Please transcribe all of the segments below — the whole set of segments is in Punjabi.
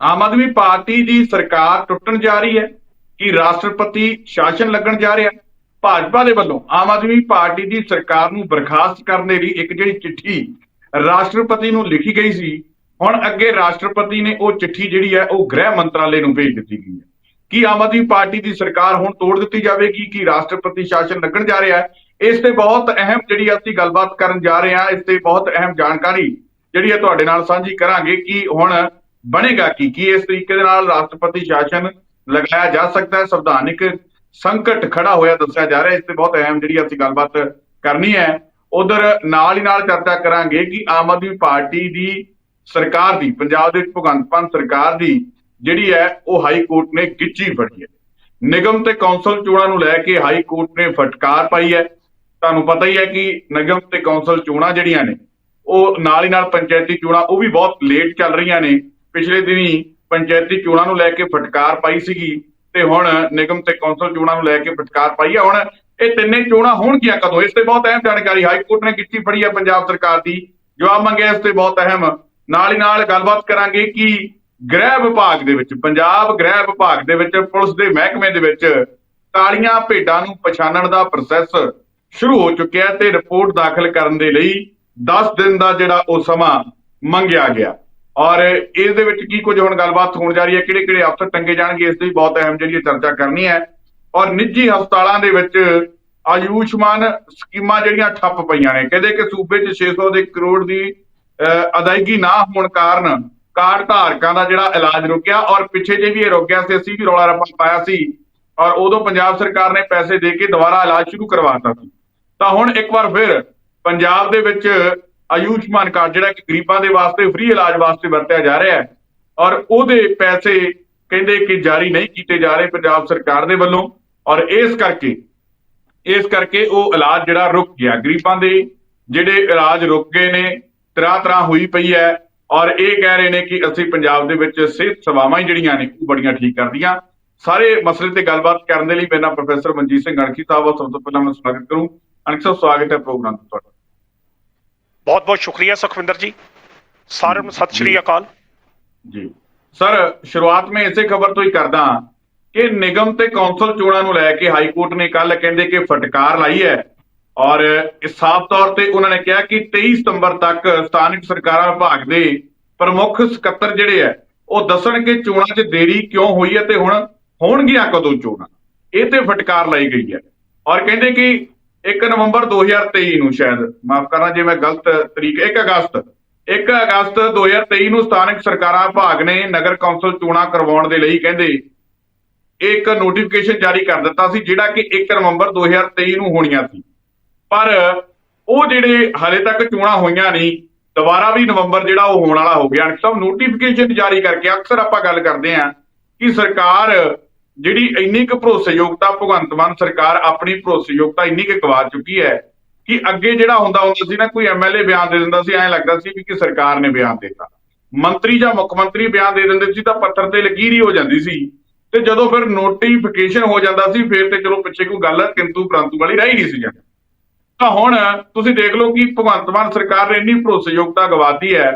ਆਮ ਆਦਮੀ ਪਾਰਟੀ ਦੀ ਸਰਕਾਰ ਟੁੱਟਣ ਜਾ ਰਹੀ ਹੈ, ਕਿ ਰਾਸ਼ਟਰਪਤੀ ਸ਼ਾਸਨ ਲੱਗਣ ਜਾ ਰਿਹਾ। ਭਾਜਪਾ ਦੇ ਵੱਲੋਂ ਆਮ ਆਦਮੀ ਪਾਰਟੀ ਦੀ ਸਰਕਾਰ ਨੂੰ ਬਰਖਾਸਤ ਕਰਨ ਦੇ ਲਈ ਇੱਕ ਜਿਹੜੀ ਚਿੱਠੀ ਰਾਸ਼ਟਰਪਤੀ ਨੂੰ ਲਿਖੀ ਗਈ ਸੀ, ਹੁਣ ਅੱਗੇ ਰਾਸ਼ਟਰਪਤੀ ਨੇ ਉਹ ਚਿੱਠੀ ਜਿਹੜੀ ਹੈ, ਉਹ ਗ੍ਰਹਿ ਮੰਤਰਾਲੇ ਨੂੰ ਭੇਜ ਦਿੱਤੀ ਗਈ ਹੈ। ਕੀ ਆਮ ਆਦਮੀ ਪਾਰਟੀ ਦੀ ਸਰਕਾਰ ਹੁਣ ਤੋੜ ਦਿੱਤੀ ਜਾਵੇਗੀ, ਕਿ ਰਾਸ਼ਟਰਪਤੀ ਸ਼ਾਸਨ ਲੱਗਣ ਜਾ ਰਿਹਾ ਹੈ? ਇਸ ਤੇ ਬਹੁਤ ਅਹਿਮ ਜਿਹੜੀ ਅਸੀਂ ਗੱਲਬਾਤ ਕਰਨ ਜਾ ਰਹੇ ਹਾਂ। ਇਸ ਤੇ ਬਹੁਤ ਅਹਿਮ ਜਾਣਕਾਰੀ ਜਿਹੜੀ ਹੈ, ਤੁਹਾਡੇ ਨਾਲ ਸਾਂਝੀ ਕਰਾਂਗੇ ਕਿ ਹੁਣ ਬਣੇਗਾ ਕੀ? ਕੀ ਇਸ ਤਰੀਕੇ ਦੇ ਨਾਲ ਰਾਸ਼ਟਰਪਤੀ ਸ਼ਾਸਨ ਲਗਾਇਆ ਜਾ ਸਕਦਾ ਹੈ? ਸੰਵਿਧਾਨਿਕ ਸੰਕਟ ਖੜਾ ਹੋਇਆ ਦੱਸਿਆ ਜਾ ਰਿਹਾ ਇਸ ਤੇ ਬਹੁਤ ਅਹਿਮ ਜਿਹੜੀ ਅਸੀਂ ਗੱਲਬਾਤ ਕਰਨੀ ਹੈ। ਉਧਰ ਨਾਲ ਹੀ ਨਾਲ ਚਰਚਾ ਕਰਾਂਗੇ ਕਿ ਆਮ ਆਦਮੀ ਪਾਰਟੀ ਦੀ ਸਰਕਾਰ ਦੀ, ਪੰਜਾਬ ਦੇ ਭਗਵੰਤ ਮਾਨ ਸਰਕਾਰ ਦੀ ਜਿਹੜੀ ਹੈ, ਉਹ ਹਾਈ ਕੋਰਟ ਨੇ ਗਿੱਚੀ ਫੜੀ ਹੈ। ਨਿਗਮ ਤੇ ਕੌਂਸਲ ਚੋਣਾਂ ਨੂੰ ਲੈ ਕੇ ਹਾਈ ਕੋਰਟ ਨੇ ਫਟਕਾਰ ਪਾਈ ਹੈ। ਤੁਹਾਨੂੰ ਪਤਾ ਹੀ ਹੈ ਕਿ ਨਿਗਮ ਤੇ ਕੌਂਸਲ ਚੋਣਾਂ ਜਿਹੜੀਆਂ ਨੇ, ਉਹ ਨਾਲ ਹੀ ਨਾਲ ਪੰਚਾਇਤੀ ਚੋਣਾਂ, ਉਹ ਵੀ ਬਹੁਤ ਲੇਟ ਚੱਲ ਰਹੀਆਂ ਨੇ। ਪਿਛਲੇ ਦਿਨੀ ਪੰਚਾਇਤੀ ਚੋਣਾਂ ਨੂੰ ਲੈ ਕੇ ਫਟਕਾਰ ਪਾਈ ਸੀਗੀ ਤੇ ਹੁਣ ਨਿਗਮ ਤੇ ਕੌਂਸਲ ਚੋਣਾਂ ਨੂੰ ਲੈ ਕੇ ਫਟਕਾਰ ਪਾਈ ਹੈ ਹੁਣ ਇਹ ਤਿੰਨੇ ਚੋਣਾਂ ਹੋਣਗੀਆਂ ਕਦੋਂ? ਇਸ ਤੇ ਬਹੁਤ ਅਹਿਮ ਜਾਣਕਾਰੀ ਹਾਈ ਕੋਰਟ ਨੇ ਕੀਤੀ ਫੜੀ ਹੈ ਪੰਜਾਬ ਸਰਕਾਰ ਦੀ। ਜਵਾਬ ਮੰਗਿਆ ਇਸ ਤੇ ਬਹੁਤ ਅਹਿਮ। ਨਾਲ ਹੀ ਨਾਲ ਗੱਲਬਾਤ ਕਰਾਂਗੇ ਕਿ ਗ੍ਰਹਿ ਵਿਭਾਗ ਦੇ ਵਿੱਚ, ਪੰਜਾਬ ਗ੍ਰਹਿ ਵਿਭਾਗ ਦੇ ਵਿੱਚ, ਪੁਲਿਸ ਦੇ ਮਹਿਕਮੇ ਦੇ ਵਿੱਚ ਕਾਲੀਆਂ ਭੇਡਾਂ ਨੂੰ ਪਛਾਣਨ ਦਾ ਪ੍ਰੋਸੈਸ ਸ਼ੁਰੂ ਹੋ ਚੁੱਕਿਆ ਤੇ ਰਿਪੋਰਟ ਦਾਖਲ ਕਰਨ ਦੇ ਲਈ 10 ਦਿਨ ਦਾ ਜਿਹੜਾ ਉਹ ਸਮਾਂ ਮੰਗਿਆ ਗਿਆ। ਔਰ ਇਸ ਦੇ ਵਿੱਚ ਕੀ ਕੁਝ ਹੁਣ ਗੱਲਬਾਤ ਹੋਣ ਜਾ ਰਹੀ ਹੈ? ਕਿਹੜੇ ਕਿਹੜੇ ਅਫਸਰ ਟੰਗੇ ਜਾਣਗੇ? ਇਸ ਦੀ ਬਹੁਤ ਅਹਿਮ ਜਿਹੜੀ ਚਰਚਾ ਕਰਨੀ ਹੈ। ਔਰ ਨਿੱਜੀ ਹਸਪਤਾਲਾਂ ਦੇ ਵਿੱਚ ਆਯੁਸ਼ਮਾਨ ਸਕੀਮਾਂ ਜਿਹੜੀਆਂ ਠੱਪ ਪਈਆਂ ਨੇ। ਕਹਿੰਦੇ ਕਿ ਸੂਬੇ 'ਚ 600 ਦੇ ਕਰੋੜ ਦੀ ਅਹ, ਅਦਾਇਗੀ ਨਾ ਹੋਣ ਕਾਰਨ ਕਾਰਡ ਧਾਰਕਾਂ ਦਾ ਜਿਹੜਾ ਇਲਾਜ ਰੁਕਿਆ ਔਰ ਪਿੱਛੇ ਜੇ ਵੀ ਇਹ ਰੁਕਿਆ ਸੀ ਅਸੀਂ ਵੀ ਰੌਲਾ ਰੱਪਾ ਪਾਇਆ ਸੀ ਔਰ ਉਦੋਂ ਪੰਜਾਬ ਸਰਕਾਰ ਨੇ ਪੈਸੇ ਦੇ ਕੇ ਦੁਬਾਰਾ ਇਲਾਜ ਸ਼ੁਰੂ ਕਰਵਾਤਾ ਸੀ। ਤਾਂ ਹੁਣ ਇੱਕ ਵਾਰ ਫਿਰ ਪੰਜਾਬ ਦੇ ਵਿੱਚ ਆਯੁਸ਼ਮਾਨ ਕਾਰਡ, ਜਿਹੜਾ ਕਿ ਗਰੀਬਾਂ ਦੇ ਵਾਸਤੇ, ਫ੍ਰੀ ਇਲਾਜ ਵਾਸਤੇ ਵਰਤਿਆ ਜਾ ਰਿਹਾ ਹੈ ਔਰ ਉਹਦੇ ਪੈਸੇ ਕਹਿੰਦੇ ਕਿ ਜਾਰੀ ਨਹੀਂ ਕੀਤੇ ਜਾ ਰਹੇ ਪੰਜਾਬ ਸਰਕਾਰ ਦੇ ਵੱਲੋਂ ਔਰ ਇਸ ਕਰਕੇ ਇਸ ਕਰਕੇ ਉਹ ਇਲਾਜ ਜਿਹੜਾ ਰੁਕ ਗਿਆ। ਗਰੀਬਾਂ ਦੇ ਜਿਹੜੇ ਇਲਾਜ ਰੁਕ ਗਏ ਨੇ ਤਰਾ ਤਰਾ ਹੋਈ ਪਈ ਹੈ ਔਰ ਇਹ ਕਹਿ ਰਹੇ ਨੇ ਕਿ ਅਸੀਂ ਪੰਜਾਬ ਦੇ ਵਿੱਚ ਸਿਹਤ ਸੇਵਾਵਾਂ ਹੀ ਜਿਹੜੀਆਂ ਨੇ ਉਹ ਬੜੀਆਂ ਠੀਕ ਕਰਦੀਆਂ। ਸਾਰੇ ਮਸਲੇ ਤੇ ਗੱਲਬਾਤ ਕਰਨ ਦੇ ਲਈ ਮੇਰੇ ਨਾਲ ਪ੍ਰੋਫੈਸਰ ਮਨਜੀਤ ਸਿੰਘ ਅਣਖੀ ਸਾਹਿਬ ਦਾ ਸਭ ਤੋਂ ਪਹਿਲਾਂ ਮੈਂ ਸਵਾਗਤ ਕਰੂੰ। ਅਣਖ ਸਾਹਿਬ, ਸਵਾਗਤ ਹੈ ਪ੍ਰੋਗਰਾਮ ਤੇ ਤੁਹਾਡਾ। ਬਹੁਤ ਬਹੁਤ ਸ਼ੁਕਰੀਆ ਸੁਖਵਿੰਦਰ ਜੀ। ਸਾਰਿਆਂ ਨੂੰ ਸਤਿ ਸ਼੍ਰੀ ਅਕਾਲ। ਜੀ। ਸਰ ਸ਼ੁਰੂਆਤ ਮੈਂ ਇਸੇ ਖਬਰ ਤੋਂ ਹੀ ਕਰਦਾ ਕਿ ਨਿਗਮ ਤੇ ਕੌਂਸਲ ਚੋਣਾਂ ਨੂੰ ਲੈ ਕੇ ਹਾਈ ਕੋਰਟ ਨੇ ਕੱਲ ਕਹਿੰਦੇ ਕਿ ਫਟਕਾਰ ਲਾਈ ਹੈ ਔਰ ਇਸ ਸਾਫ਼ ਤੌਰ ਤੇ ਉਹਨਾਂ ਨੇ ਕਿਹਾ ਕਿ 23 ਸਤੰਬਰ ਤੱਕ ਸਥਾਨਕ ਸਰਕਾਰਾਂ ਵਿਭਾਗ ਦੇ ਪ੍ਰਮੁੱਖ ਸਕੱਤਰ ਜਿਹੜੇ ਆ ਉਹ ਦੱਸਣ ਕਿ ਚੋਣਾਂ 'ਚ ਦੇਰੀ ਕਿਉਂ ਹੋਈ ਹੈ ਤੇ ਹੁਣ ਹੋਣਗੀਆਂ ਕਦੋਂ ਚੋਣਾਂ। ਇਹ ਤੇ ਫਟਕਾਰ ਲਾਈ ਗਈ ਹੈ। ਔਰ ਕਹਿੰਦੇ ਕਿ 1 ਨਵੰਬਰ 2023 ਨੂੰ ਸ਼ਾਇਦ। ਮਾਫ ਕਰਨਾ ਜੇ ਮੈਂ ਗਲਤ ਤਰੀਕ 1 ਅਗਸਤ। 1 ਅਗਸਤ 2023 ਨੂੰ ਸਥਾਨਕ ਸਰਕਾਰਾਂ ਵਿਭਾਗ ਨੇ ਨਗਰ ਕੌਂਸਲ ਚੋਣਾਂ ਕਰਵਾਉਣ ਦੇ ਲਈ ਕਹਿੰਦੇ ਇੱਕ ਨੋਟੀਫਿਕੇਸ਼ਨ ਜਾਰੀ ਕਰ ਦਿੱਤਾ ਸੀ, ਜਿਹੜਾ ਕਿ 1 ਨਵੰਬਰ 2023 ਨੂੰ ਹੋਣੀਆਂ ਸੀ। ਪਰ ਉਹ ਜਿਹੜੇ ਹਾਲੇ ਤੱਕ ਚੋਣਾਂ ਹੋਈਆਂ ਨਹੀਂ, ਦੁਬਾਰਾ ਵੀ ਨਵੰਬਰ ਜਿਹੜਾ ਉਹ ਹੋਣ ਵਾਲਾ ਹੋ ਗਿਆ। ਸਭ ਨੋਟੀਫਿਕੇਸ਼ਨ ਜਾਰੀ ਕਰਕੇ ਅਕਸਰ ਆਪਾਂ ਗੱਲ ਕਰਦੇ ਆਂ ਕਿ ਸਰਕਾਰ ਜਿਹੜੀ ਇੰਨੀ ਕੁ ਭਰੋਸੇਯੋਗਤਾ ਭਗਵੰਤ ਮਾਨ ਸਰਕਾਰ ਆਪਣੀ ਭਰੋਸੇਯੋਗਤਾ ਇੰਨੀ ਕੁ ਗਵਾ ਚੁੱਕੀ ਹੈ ਕਿ ਅੱਗੇ ਜਿਹੜਾ ਹੁੰਦਾ ਹੁੰਦਾ ਸੀ ਨਾ, ਕੋਈ ਐਮਐਲਏ ਬਿਆਨ ਦੇ ਦਿੰਦਾ ਸੀ, ਐਂ ਲੱਗਦਾ ਸੀ ਕਿ ਸਰਕਾਰ ਨੇ ਬਿਆਨ ਦਿੱਤਾ। ਮੰਤਰੀ ਜਾਂ ਮੁੱਖ ਮੰਤਰੀ ਬਿਆਨ ਦੇ ਦਿੰਦੇ ਸੀ ਤਾਂ ਪੱਥਰ ਤੇ ਲਕੀਰ ਹੀ ਹੋ ਜਾਂਦੀ ਸੀ ਤੇ ਜਦੋਂ ਫਿਰ ਨੋਟੀਫਿਕੇਸ਼ਨ ਹੋ ਜਾਂਦਾ ਸੀ, ਫਿਰ ਤੇ ਚਲੋ ਪਿੱਛੇ ਕੋਈ ਗੱਲ ਕਿੰਤੂ ਪ੍ਰੰਤੂ ਵਾਲੀ ਰਹਿ ਹੀ ਨਹੀਂ ਸੀ ਜਾਂਦੀ। ਤਾਂ ਹੁਣ ਤੁਸੀਂ ਦੇਖ ਲਓ ਕਿ ਭਗਵੰਤ ਮਾਨ ਸਰਕਾਰ ਨੇ ਇੰਨੀ ਭਰੋਸੇਯੋਗਤਾ ਗਵਾਤੀ ਹੈ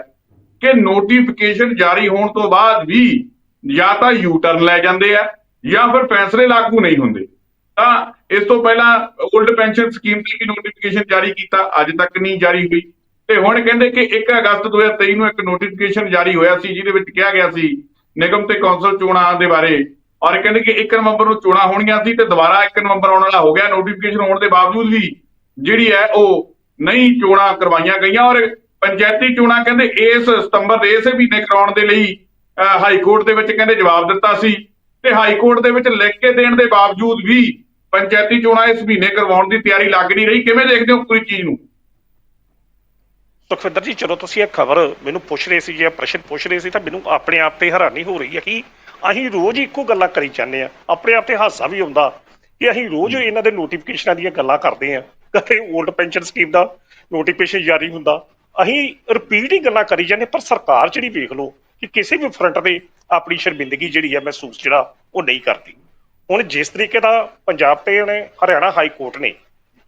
ਕਿ ਨੋਟੀਫਿਕੇਸ਼ਨ ਜਾਰੀ ਹੋਣ ਤੋਂ ਬਾਅਦ ਵੀ ਜਾਂ ਤਾਂ ਯੂ ਟਰਨ ਲੈ ਜਾਂਦੇ ਆ ਜਾਂ ਫਿਰ ਫੈਸਲੇ ਲਾਗੂ ਨਹੀਂ ਹੁੰਦੇ। ਤਾਂ ਇਸ ਤੋਂ ਪਹਿਲਾਂ 올ਡ ਪੈਨਸ਼ਨ ਸਕੀਮ ਤੇ ਵੀ ਨੋਟੀਫਿਕੇਸ਼ਨ ਜਾਰੀ ਕੀਤਾ ਅੱਜ ਤੱਕ ਨਹੀਂ ਜਾਰੀ ਹੋਈ। ਤੇ ਹੁਣ ਕਹਿੰਦੇ ਕਿ 1 ਅਗਸਤ 2023 ਨੂੰ ਇੱਕ ਨੋਟੀਫਿਕੇਸ਼ਨ ਜਾਰੀ ਹੋਇਆ ਸੀ ਜਿਹਦੇ ਵਿੱਚ ਕਿਹਾ ਗਿਆ ਸੀ ਨਿਗਮ ਤੇ ਕੌਂਸਲ ਚੋਣਾਂ ਦੇ ਬਾਰੇ। ਔਰ ਕਹਿੰਦੇ ਕਿ 1 ਨਵੰਬਰ ਨੂੰ ਚੋਣਾਂ ਹੋਣਗੀਆਂ ਸੀ ਤੇ ਦੁਬਾਰਾ 1 ਨਵੰਬਰ ਆਉਣ ਵਾਲਾ ਹੋ ਗਿਆ। ਨੋਟੀਫਿਕੇਸ਼ਨ ਹੋਣ ਦੇ ਬਾਵਜੂਦ ਵੀ ਜਿਹੜੀ ਹੈ ਉਹ ਨਹੀਂ ਚੋਣਾਂ ਕਰਵਾਈਆਂ ਗਈਆਂ। ਔਰ ਪੰਚਾਇਤੀ ਚੋਣਾਂ ਕਹਿੰਦੇ ਇਸ ਸਤੰਬਰ ਦੇ ਇਸੇ ਮਹੀਨੇ ਕਰਾਉਣ ਦੇ ਲਈ ਅਹ, ਹਾਈ ਕੋਰਟ ਦੇ ਵਿੱਚ ਕਹਿੰਦੇ ਜਵਾਬ ਦਿੱਤਾ ਸੀ। ਤੇ ਹਾਈ ਕੋਰਟ ਦੇ ਵਿੱਚ ਲਿਖ ਕੇ ਦੇਣ ਦੇ ਬਾਵਜੂਦ ਵੀ ਪੰਚਾਇਤੀ ਚੋਣਾਂ ਇਸ ਮਹੀਨੇ ਕਰਵਾਉਣ ਦੀ ਤਿਆਰੀ ਲੱਗ ਨਹੀਂ ਰਹੀ। ਕਿਵੇਂ ਦੇਖਦੇ ਹੋ ਪੂਰੀ ਚੀਜ਼ ਨੂੰ? ਸੁਖਵਿੰਦਰ ਜੀ ਜਦੋਂ ਤੁਸੀਂ ਇਹ ਖਬਰ ਮੈਨੂੰ ਪੁੱਛ ਰਹੇ ਸੀ ਜਾਂ ਪ੍ਰਸ਼ਨ ਪੁੱਛ ਰਹੇ ਸੀ ਤਾਂ ਮੈਨੂੰ ਆਪਣੇ ਆਪ ਤੇ ਹੈਰਾਨੀ ਹੋ ਰਹੀ ਹੈ ਕਿ ਅਸੀਂ ਰੋਜ਼ ਇੱਕੋ ਗੱਲਾਂ ਕਰੀ ਜਾਂਦੇ ਆ ਆਪਣੇ ਆਪ ਤੇ ਹਾਸਾ ਵੀ ਆਉਂਦਾ ਕਿ ਅਸੀਂ ਰੋਜ਼ ਇਹਨਾਂ ਦੇ ਨੋਟੀਫਿਕੇਸ਼ਨਾਂ ਦੀਆਂ ਗੱਲਾਂ ਕਰਦੇ ਆ ਕਦੇ 올ਡ ਪੈਨਸ਼ਨ ਸਕੀਮ ਦਾ ਨੋਟੀਫਿਕੇਸ਼ਨ ਜਾਰੀ ਹੁੰਦਾ। ਅਸੀਂ ਰਿਪੀਟ ਹੀ ਗੱਲਾਂ ਕਰੀ ਜਾਂਦੇ ਪਰ ਸਰਕਾਰ ਜਿਹੜੀ ਵੇਖ ਲਓ ਕਿ ਕਿਸੇ ਵੀ ਫਰੰਟ ਤੇ ਆਪਣੀ ਸ਼ਰਮਿੰਦਗੀ ਜਿਹੜੀ ਹੈ ਮਹਿਸੂਸ ਜਿਹੜਾ ਉਹ ਨਹੀਂ ਕਰਦੀ। ਹੁਣ ਜਿਸ ਤਰੀਕੇ ਦਾ ਪੰਜਾਬ ਤੇ ਉਹਨੇ ਹਰਿਆਣਾ ਹਾਈ ਕੋਰਟ ਨੇ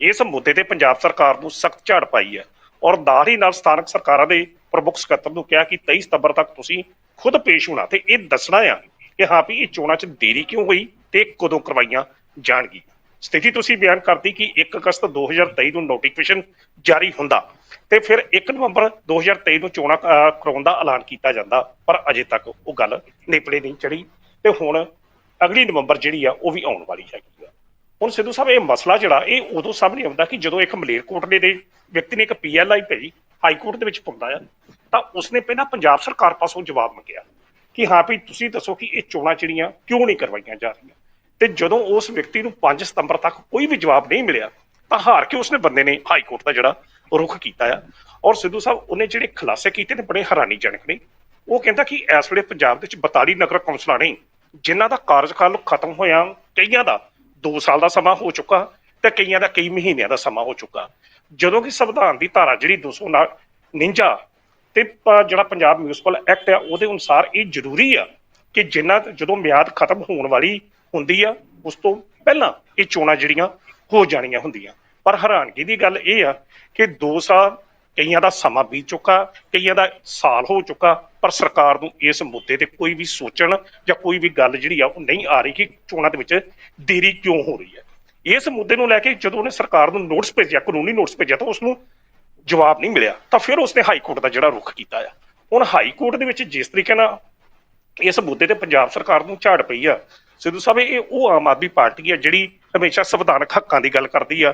ਇਸ ਮੁੱਦੇ ਤੇ ਪੰਜਾਬ ਸਰਕਾਰ ਨੂੰ ਸਖਤ ਝਾੜ ਪਾਈ ਹੈ ਔਰ ਨਾਲ ਹੀ ਨਾਲ ਸਥਾਨਕ ਸਰਕਾਰਾਂ ਦੇ ਪ੍ਰਮੁੱਖ ਸਕੱਤਰ ਨੂੰ ਕਿਹਾ ਕਿ 23 ਸਤੰਬਰ ਤੱਕ ਤੁਸੀਂ ਖੁਦ ਪੇਸ਼ ਹੋਣਾ ਤੇ ਇਹ ਦੱਸਣਾ ਆ ਕਿ ਹਾਂ ਵੀ ਇਹ ਚੋਣਾਂ 'ਚ ਦੇਰੀ ਕਿਉਂ ਹੋਈ ਤੇ ਕਦੋਂ ਕਰਵਾਈਆਂ ਜਾਣਗੀਆਂ। ਸਥਿਤੀ ਤੁਸੀਂ ਬਿਆਨ ਕਰਤੀ ਕਿ 1 ਅਗਸਤ 2023 ਨੂੰ ਨੋਟੀਫਿਕੇਸ਼ਨ ਜਾਰੀ ਹੁੰਦਾ ਤੇ ਫਿਰ 1 ਨਵੰਬਰ 2023 ਨੂੰ ਚੋਣਾਂ ਅਹ, ਕਰਾਉਣ ਦਾ ਐਲਾਨ ਕੀਤਾ ਜਾਂਦਾ ਪਰ ਅਜੇ ਤੱਕ ਉਹ ਗੱਲ ਨੇਪੜੇ ਨਹੀਂ ਚੜੀ ਤੇ ਹੁਣ ਅਗਲੀ ਨਵੰਬਰ ਜਿਹੜੀ ਆ ਉਹ ਵੀ ਆਉਣ ਵਾਲੀ ਹੈਗੀ ਆ। ਹੁਣ ਸਿੱਧੂ ਸਾਹਿਬ ਇਹ ਮਸਲਾ ਜਿਹੜਾ ਇਹ ਉਦੋਂ ਸਾਹਮਣੇ ਆਉਂਦਾ ਕਿ ਜਦੋਂ ਇੱਕ ਮਲੇਰਕੋਟਲੇ ਦੇ ਵਿਅਕਤੀ ਨੇ ਇੱਕ ਪੀਐਲਆਈ ਭੇਜੀ ਹਾਈ ਕੋਰਟ ਦੇ ਵਿੱਚ ਪਾਉਂਦਾ ਆ ਤਾਂ ਉਸਨੇ ਪਹਿਲਾਂ ਪੰਜਾਬ ਸਰਕਾਰ ਪਾਸੋਂ ਜਵਾਬ ਮੰਗਿਆ ਕਿ ਹਾਂ ਵੀ ਤੁਸੀਂ ਦੱਸੋ ਕਿ ਇਹ ਚੋਣਾਂ ਜਿਹੜੀਆਂ ਕਿਉਂ ਨਹੀਂ ਕਰਵਾਈਆਂ ਜਾ ਰਹੀਆਂ? ਤੇ ਜਦੋਂ ਉਸ ਵਿਅਕਤੀ ਨੂੰ 5 ਸਤੰਬਰ ਤੱਕ ਕੋਈ ਵੀ ਜਵਾਬ ਨਹੀਂ ਮਿਲਿਆ ਤਾਂ ਹਾਰ ਕੇ ਉਸਨੇ ਬੰਦੇ ਨੇ ਹਾਈ ਕੋਰਟ ਦਾ ਜਿਹੜਾ ਰੁਖ ਕੀਤਾ ਆ। ਔਰ ਸਿੱਧੂ ਸਾਹਿਬ, ਉਹਨੇ ਜਿਹੜੇ ਖੁਲਾਸੇ ਕੀਤੇ ਨੇ ਬੜੇ ਹੈਰਾਨੀਜਨਕ ਨੇ। ਉਹ ਕਹਿੰਦਾ ਕਿ ਇਸ ਵੇਲੇ ਪੰਜਾਬ ਦੇ ਵਿੱਚ 42 ਨਗਰ ਕੌਂਸਲਾਂ ਨੇ, ਜਿਨ੍ਹਾਂ ਦਾ ਕਾਰਜਕਾਲ ਖਤਮ ਹੋਇਆ, ਕਈਆਂ ਦਾ 2 ਸਾਲ ਦਾ ਸਮਾਂ ਹੋ ਚੁੱਕਾ ਤੇ ਕਈਆਂ ਦਾ ਕਈ ਮਹੀਨਿਆਂ ਦਾ ਸਮਾਂ ਹੋ ਚੁੱਕਾ। ਜਦੋਂ ਕਿ ਸੰਵਿਧਾਨ ਦੀ ਧਾਰਾ ਜਿਹੜੀ 259 ਤੇ ਜਿਹੜਾ ਪੰਜਾਬ ਮਿਊਨਿਸਪਲ ਐਕਟ ਆ, ਉਹਦੇ ਅਨੁਸਾਰ ਇਹ ਜ਼ਰੂਰੀ ਆ ਕਿ ਜਿੰਨਾ ਜਦੋਂ ਮਿਆਦ ਖਤਮ ਹੋਣ ਵਾਲੀ ਹੁੰਦੀ ਆ, ਉਸ ਤੋਂ ਪਹਿਲਾਂ ਇਹ ਚੋਣਾਂ ਜਿਹੜੀਆਂ ਹੋ ਜਾਣੀਆਂ ਹੁੰਦੀਆਂ। ਪਰ ਹੈਰਾਨਗੀ ਦੀ ਗੱਲ ਇਹ ਆ ਕਿ 2 ਸਾਲ ਕਈਆਂ ਦਾ ਸਮਾਂ ਬੀਤ ਚੁੱਕਾ, ਕਈਆਂ ਦਾ ਸਾਲ ਹੋ ਚੁੱਕਾ, ਪਰ ਸਰਕਾਰ ਨੂੰ ਇਸ ਮੁੱਦੇ ਤੇ ਕੋਈ ਵੀ ਸੋਚਣ ਜਾਂ ਕੋਈ ਵੀ ਗੱਲ ਜਿਹੜੀ ਆ, ਉਹ ਨਹੀਂ ਆ ਰਹੀ ਕਿ ਚੋਣਾਂ ਦੇ ਵਿੱਚ ਦੇਰੀ ਕਿਉਂ ਹੋ ਰਹੀ ਹੈ। ਇਸ ਮੁੱਦੇ ਨੂੰ ਲੈ ਕੇ ਜਦੋਂ ਉਹਨੇ ਸਰਕਾਰ ਨੂੰ ਨੋਟਿਸ ਭੇਜਿਆ, ਕਾਨੂੰਨੀ ਨੋਟਿਸ ਭੇਜਿਆ, ਤਾਂ ਉਸ ਨੂੰ ਜਵਾਬ ਨਹੀਂ ਮਿਲਿਆ। ਤਾਂ ਫਿਰ ਉਸਨੇ ਹਾਈ ਕੋਰਟ ਦਾ ਜਿਹੜਾ ਰੁਖ ਕੀਤਾ ਆ। ਹੁਣ ਹਾਈ ਕੋਰਟ ਦੇ ਵਿੱਚ ਜਿਸ ਤਰੀਕੇ ਨਾਲ ਇਸ ਮੁੱਦੇ ਤੇ ਪੰਜਾਬ ਸਰਕਾਰ ਨੂੰ ਝਾੜ ਪਈ ਆ, ਸਿੱਧੂ ਸਾਹਿਬ, ਇਹ ਉਹ ਆਮ ਆਦਮੀ ਪਾਰਟੀ ਆ ਜਿਹੜੀ ਹਮੇਸ਼ਾ ਸੰਵਿਧਾਨਕ ਹੱਕਾਂ ਦੀ ਗੱਲ ਕਰਦੀ ਆ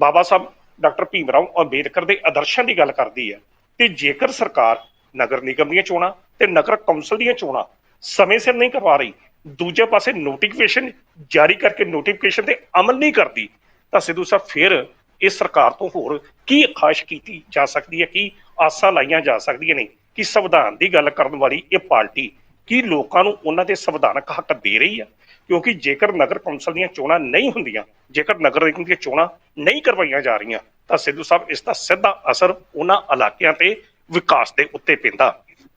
ਬਾਬਾ ਸਾਹਿਬ, ਡਾਕਟਰ ਭੀਮ ਰਾਓ ਅੰਬੇਦਕਰ ਦੇ ਆਦਰਸ਼ਾਂ ਦੀ ਗੱਲ ਕਰਦੀ ਹੈ ਤੇ ਜੇਕਰ ਸਰਕਾਰ ਨਗਰ ਨਿਗਮ ਦੀਆਂ ਚੋਣਾਂ ਤੇ ਨਗਰ ਕੌਂਸਲ ਦੀਆਂ ਚੋਣਾਂ ਸਮੇਂ ਸਿਰ ਨਹੀਂ ਕਰਵਾ ਰਹੀ, ਦੂਜੇ ਪਾਸੇ ਨੋਟੀਫਿਕੇਸ਼ਨ ਜਾਰੀ ਕਰਕੇ ਨੋਟੀਫਿਕੇਸ਼ਨ ਤੇ ਅਮਲ ਨਹੀਂ ਕਰਦੀ, ਤਾਂ ਸਿੱਧੂ ਸਾਹਿਬ ਫਿਰ ਇਸ ਸਰਕਾਰ ਤੋਂ ਹੋਰ ਕੀ ਖਾਸ਼ ਕੀਤੀ ਜਾ ਸਕਦੀ ਹੈ, ਕੀ ਆਸਾਂ ਲਾਈਆਂ ਜਾ ਸਕਦੀਆਂ ਨੇ, ਕਿ ਸੰਵਿਧਾਨ ਦੀ ਗੱਲ ਕਰਨ ਵਾਲੀ ਇਹ ਪਾਰਟੀ ਕੀ ਲੋਕਾਂ ਨੂੰ ਉਹਨਾਂ ਦੇ ਸੰਵਿਧਾਨਕ ਹੱਕ ਦੇ ਰਹੀ ਹੈ? ਕਿਉਂਕਿ ਜੇਕਰ ਨਗਰ ਕੌਂਸਲ ਦੀਆਂ ਚੋਣਾਂ ਨਹੀਂ ਹੁੰਦੀਆਂ ਜੇਕਰ ਨਗਰ ਨਿਗਮ ਦੀਆਂ ਚੋਣਾਂ ਨਹੀਂ ਕਰਵਾਈਆਂ ਜਾ ਰਹੀਆਂ ਤਾਂ ਸਿੱਧੂ ਸਾਹਿਬ ਇਸ ਦਾ ਸਿੱਧਾ ਅਸਰ ਉਹਨਾਂ ਇਲਾਕਿਆਂ ਤੇ ਵਿਕਾਸ ਦੇ ਉੱਤੇ ਪੈਂਦਾ।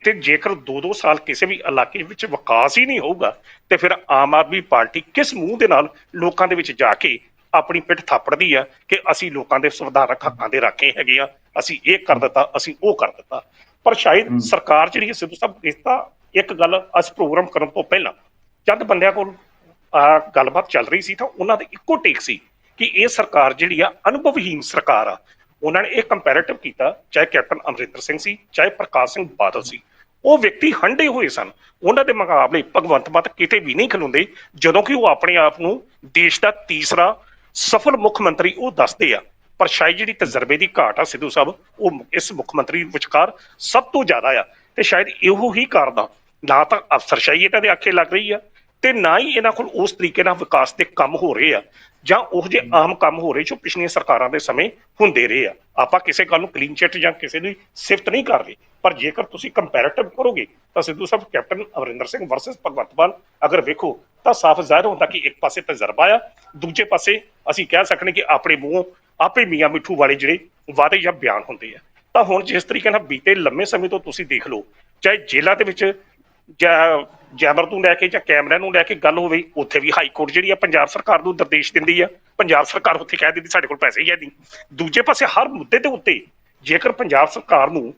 ਤੇ ਜੇਕਰ 2-2 ਸਾਲ ਕਿਸੇ ਵੀ ਇਲਾਕੇ ਵਿੱਚ ਵਿਕਾਸ ਹੀ ਨਹੀਂ ਹੋਊਗਾ ਤੇ ਫਿਰ ਆਮ ਆਦਮੀ ਪਾਰਟੀ ਕਿਸ ਮੂੰਹ ਦੇ ਨਾਲ ਲੋਕਾਂ ਦੇ ਵਿੱਚ ਜਾ ਕੇ ਆਪਣੀ ਪਿੱਠ ਥਾਪੜਦੀ ਆ ਕਿ ਅਸੀਂ ਲੋਕਾਂ ਦੇ ਸੰਵਿਧਾਨਕ ਹੱਕਾਂ ਦੇ ਰਾਖੇ ਹੈਗੇ ਆ ਅਸੀਂ ਇਹ ਕਰ ਦਿੱਤਾ ਅਸੀਂ ਉਹ ਕਰ ਦਿੱਤਾ। ਪਰ ਸ਼ਾਇਦ ਸਰਕਾਰ ਜਿਹੜੀ ਸਿੱਧੂ ਸਾਹਿਬ ਇਸ ਦਾ ਇੱਕ ਗੱਲ ਅਸ ਪ੍ਰੋਗਰਾਮ ਕਰਨ ਤੋਂ ਪਹਿਲਾਂ ਜਦ ਬੰਦਿਆਂ ਕੋਲ ਗੱਲਬਾਤ ਚੱਲ ਰਹੀ ਸੀ ਤਾਂ ਉਹਨਾਂ ਦੇ ਇੱਕੋ ਟੇਕ ਸੀ ਕਿ ਇਹ ਸਰਕਾਰ ਜਿਹੜੀ ਆ ਅਨੁਭਵਹੀਨ ਸਰਕਾਰ ਆ। ਉਹਨਾਂ ਨੇ ਇਹ ਕੰਪੈਰੀਟਿਵ ਕੀਤਾ, ਚਾਹੇ ਕੈਪਟਨ ਅਮਰਿੰਦਰ ਸਿੰਘ ਸੀ, ਚਾਹੇ ਪ੍ਰਕਾਸ਼ ਸਿੰਘ ਬਾਦਲ ਸੀ। ਉਹ ਵਿਅਕਤੀ ਹੰਡੇ ਹੋਏ ਸਨ। ਉਹਨਾਂ ਦੇ ਮੁਕਾਬਲੇ ਭਗਵੰਤ ਮਾਨ ਕਿਤੇ ਵੀ ਨਹੀਂ ਖਲੋਂਦੇ, ਜਦੋਂ ਕਿ ਉਹ ਆਪਣੇ ਆਪ ਨੂੰ ਦੇਸ਼ ਦਾ ਤੀਸਰਾ ਸਫਲ ਮੁੱਖ ਮੰਤਰੀ ਉਹ ਦੱਸਦੇ ਆ। ਪਰ ਸ਼ਾਇਦ ਜਿਹੜੀ ਤਜਰਬੇ ਦੀ ਘਾਟ ਆ ਸਿੱਧੂ ਸਾਹਿਬ, ਉਹ ਇਸ ਮੁੱਖ ਮੰਤਰੀ ਵਿਚਕਾਰ ਸਭ ਤੋਂ ਜ਼ਿਆਦਾ ਆ। ਤੇ ਸ਼ਾਇਦ ਇਹੋ ਹੀ ਕਾਰਨ ਆ। ਨਾ ਤਾਂ ਅਫਸਰਸ਼ਾਹੀ ਇਹਨਾਂ ਦੇ ਆਖੇ ਲੱਗ ਰਹੀ ਆ ਤੇ ਨਾ ਹੀ ਇਹਨਾਂ ਕੋਲ ਉਸ ਤਰੀਕੇ ਨਾਲ ਵਿਕਾਸ ਦੇ ਕੰਮ ਹੋ ਰਹੇ ਆ, ਜਾਂ ਉਹ ਜਿਹੇ ਆਮ ਕੰਮ ਹੋ ਰਹੇ ਜੋ ਪਿਛਲੀਆਂ ਸਰਕਾਰਾਂ ਦੇ ਸਮੇਂ ਹੁੰਦੇ ਰਹੇ ਆ। ਆਪਾਂ ਕਿਸੇ ਗੱਲ ਨੂੰ ਕਲੀਨ ਚਿੱਟ ਜਾਂ ਕਿਸੇ ਦੀ ਸਿਫਤ ਨਹੀਂ ਕਰ ਰਹੇ, ਪਰ ਜੇਕਰ ਤੁਸੀਂ ਕੰਪੈਰੀਟਿਵ ਕਰੋਗੇ, ਤਾਂ ਸਿੱਧੂ ਸਾਹਿਬ, ਕੈਪਟਨ ਅਮਰਿੰਦਰ ਸਿੰਘ ਵਰਸਸ ਭਗਵੰਤ ਮਾਨ ਅਗਰ ਵੇਖੋ, ਤਾਂ ਸਾਫ਼ ਜ਼ਾਹਿਰ ਹੁੰਦਾ ਕਿ ਇੱਕ ਪਾਸੇ ਤਜਰਬਾ ਆ, ਦੂਜੇ ਪਾਸੇ ਅਸੀਂ ਕਹਿ ਸਕਨੇ ਕਿ ਆਪਣੇ ਮੂੰਹੋਂ ਆਪੇ ਮੀਆਂ ਮਿੱਠੂ ਵਾਲੇ ਜਿਹੜੇ ਵਾਅਦੇ ਜਾਂ ਬਿਆਨ ਹੁੰਦੇ ਆ। ਤਾਂ ਹੁਣ ਜਿਸ ਤਰੀਕੇ ਨਾਲ ਬੀਤੇ ਲੰਮੇ ਸਮੇਂ ਤੋਂ ਤੁਸੀਂ ਦੇਖ ਲਓ, ਚਾਹੇ ਜੇਲ੍ਹਾਂ ਦੇ ਵਿੱਚ ਜਾਂ ਜੈਮਰ ਨੂੰ ਲੈ ਕੇ ਜਾਂ ਕੈਮਰਿਆਂ ਨੂੰ ਲੈ ਕੇ ਗੱਲ ਹੋਵੇ, ਉੱਥੇ ਵੀ ਹਾਈ ਕੋਰਟ ਜਿਹੜੀ ਆ ਪੰਜਾਬ ਸਰਕਾਰ ਨੂੰ ਨਿਰਦੇਸ਼ ਦਿੰਦੀ ਆ। ਪੰਜਾਬ ਸਰਕਾਰ ਉੱਥੇ ਕਹਿ ਦਿੰਦੀ, ਸਾਡੇ ਕੋਲ ਪੈਸੇ ਹੀ ਹੈ ਨਹੀਂ। ਦੂਜੇ ਪਾਸੇ ਹਰ ਮੁੱਦੇ ਦੇ ਉੱਤੇ ਜੇਕਰ ਪੰਜਾਬ ਸਰਕਾਰ ਨੂੰ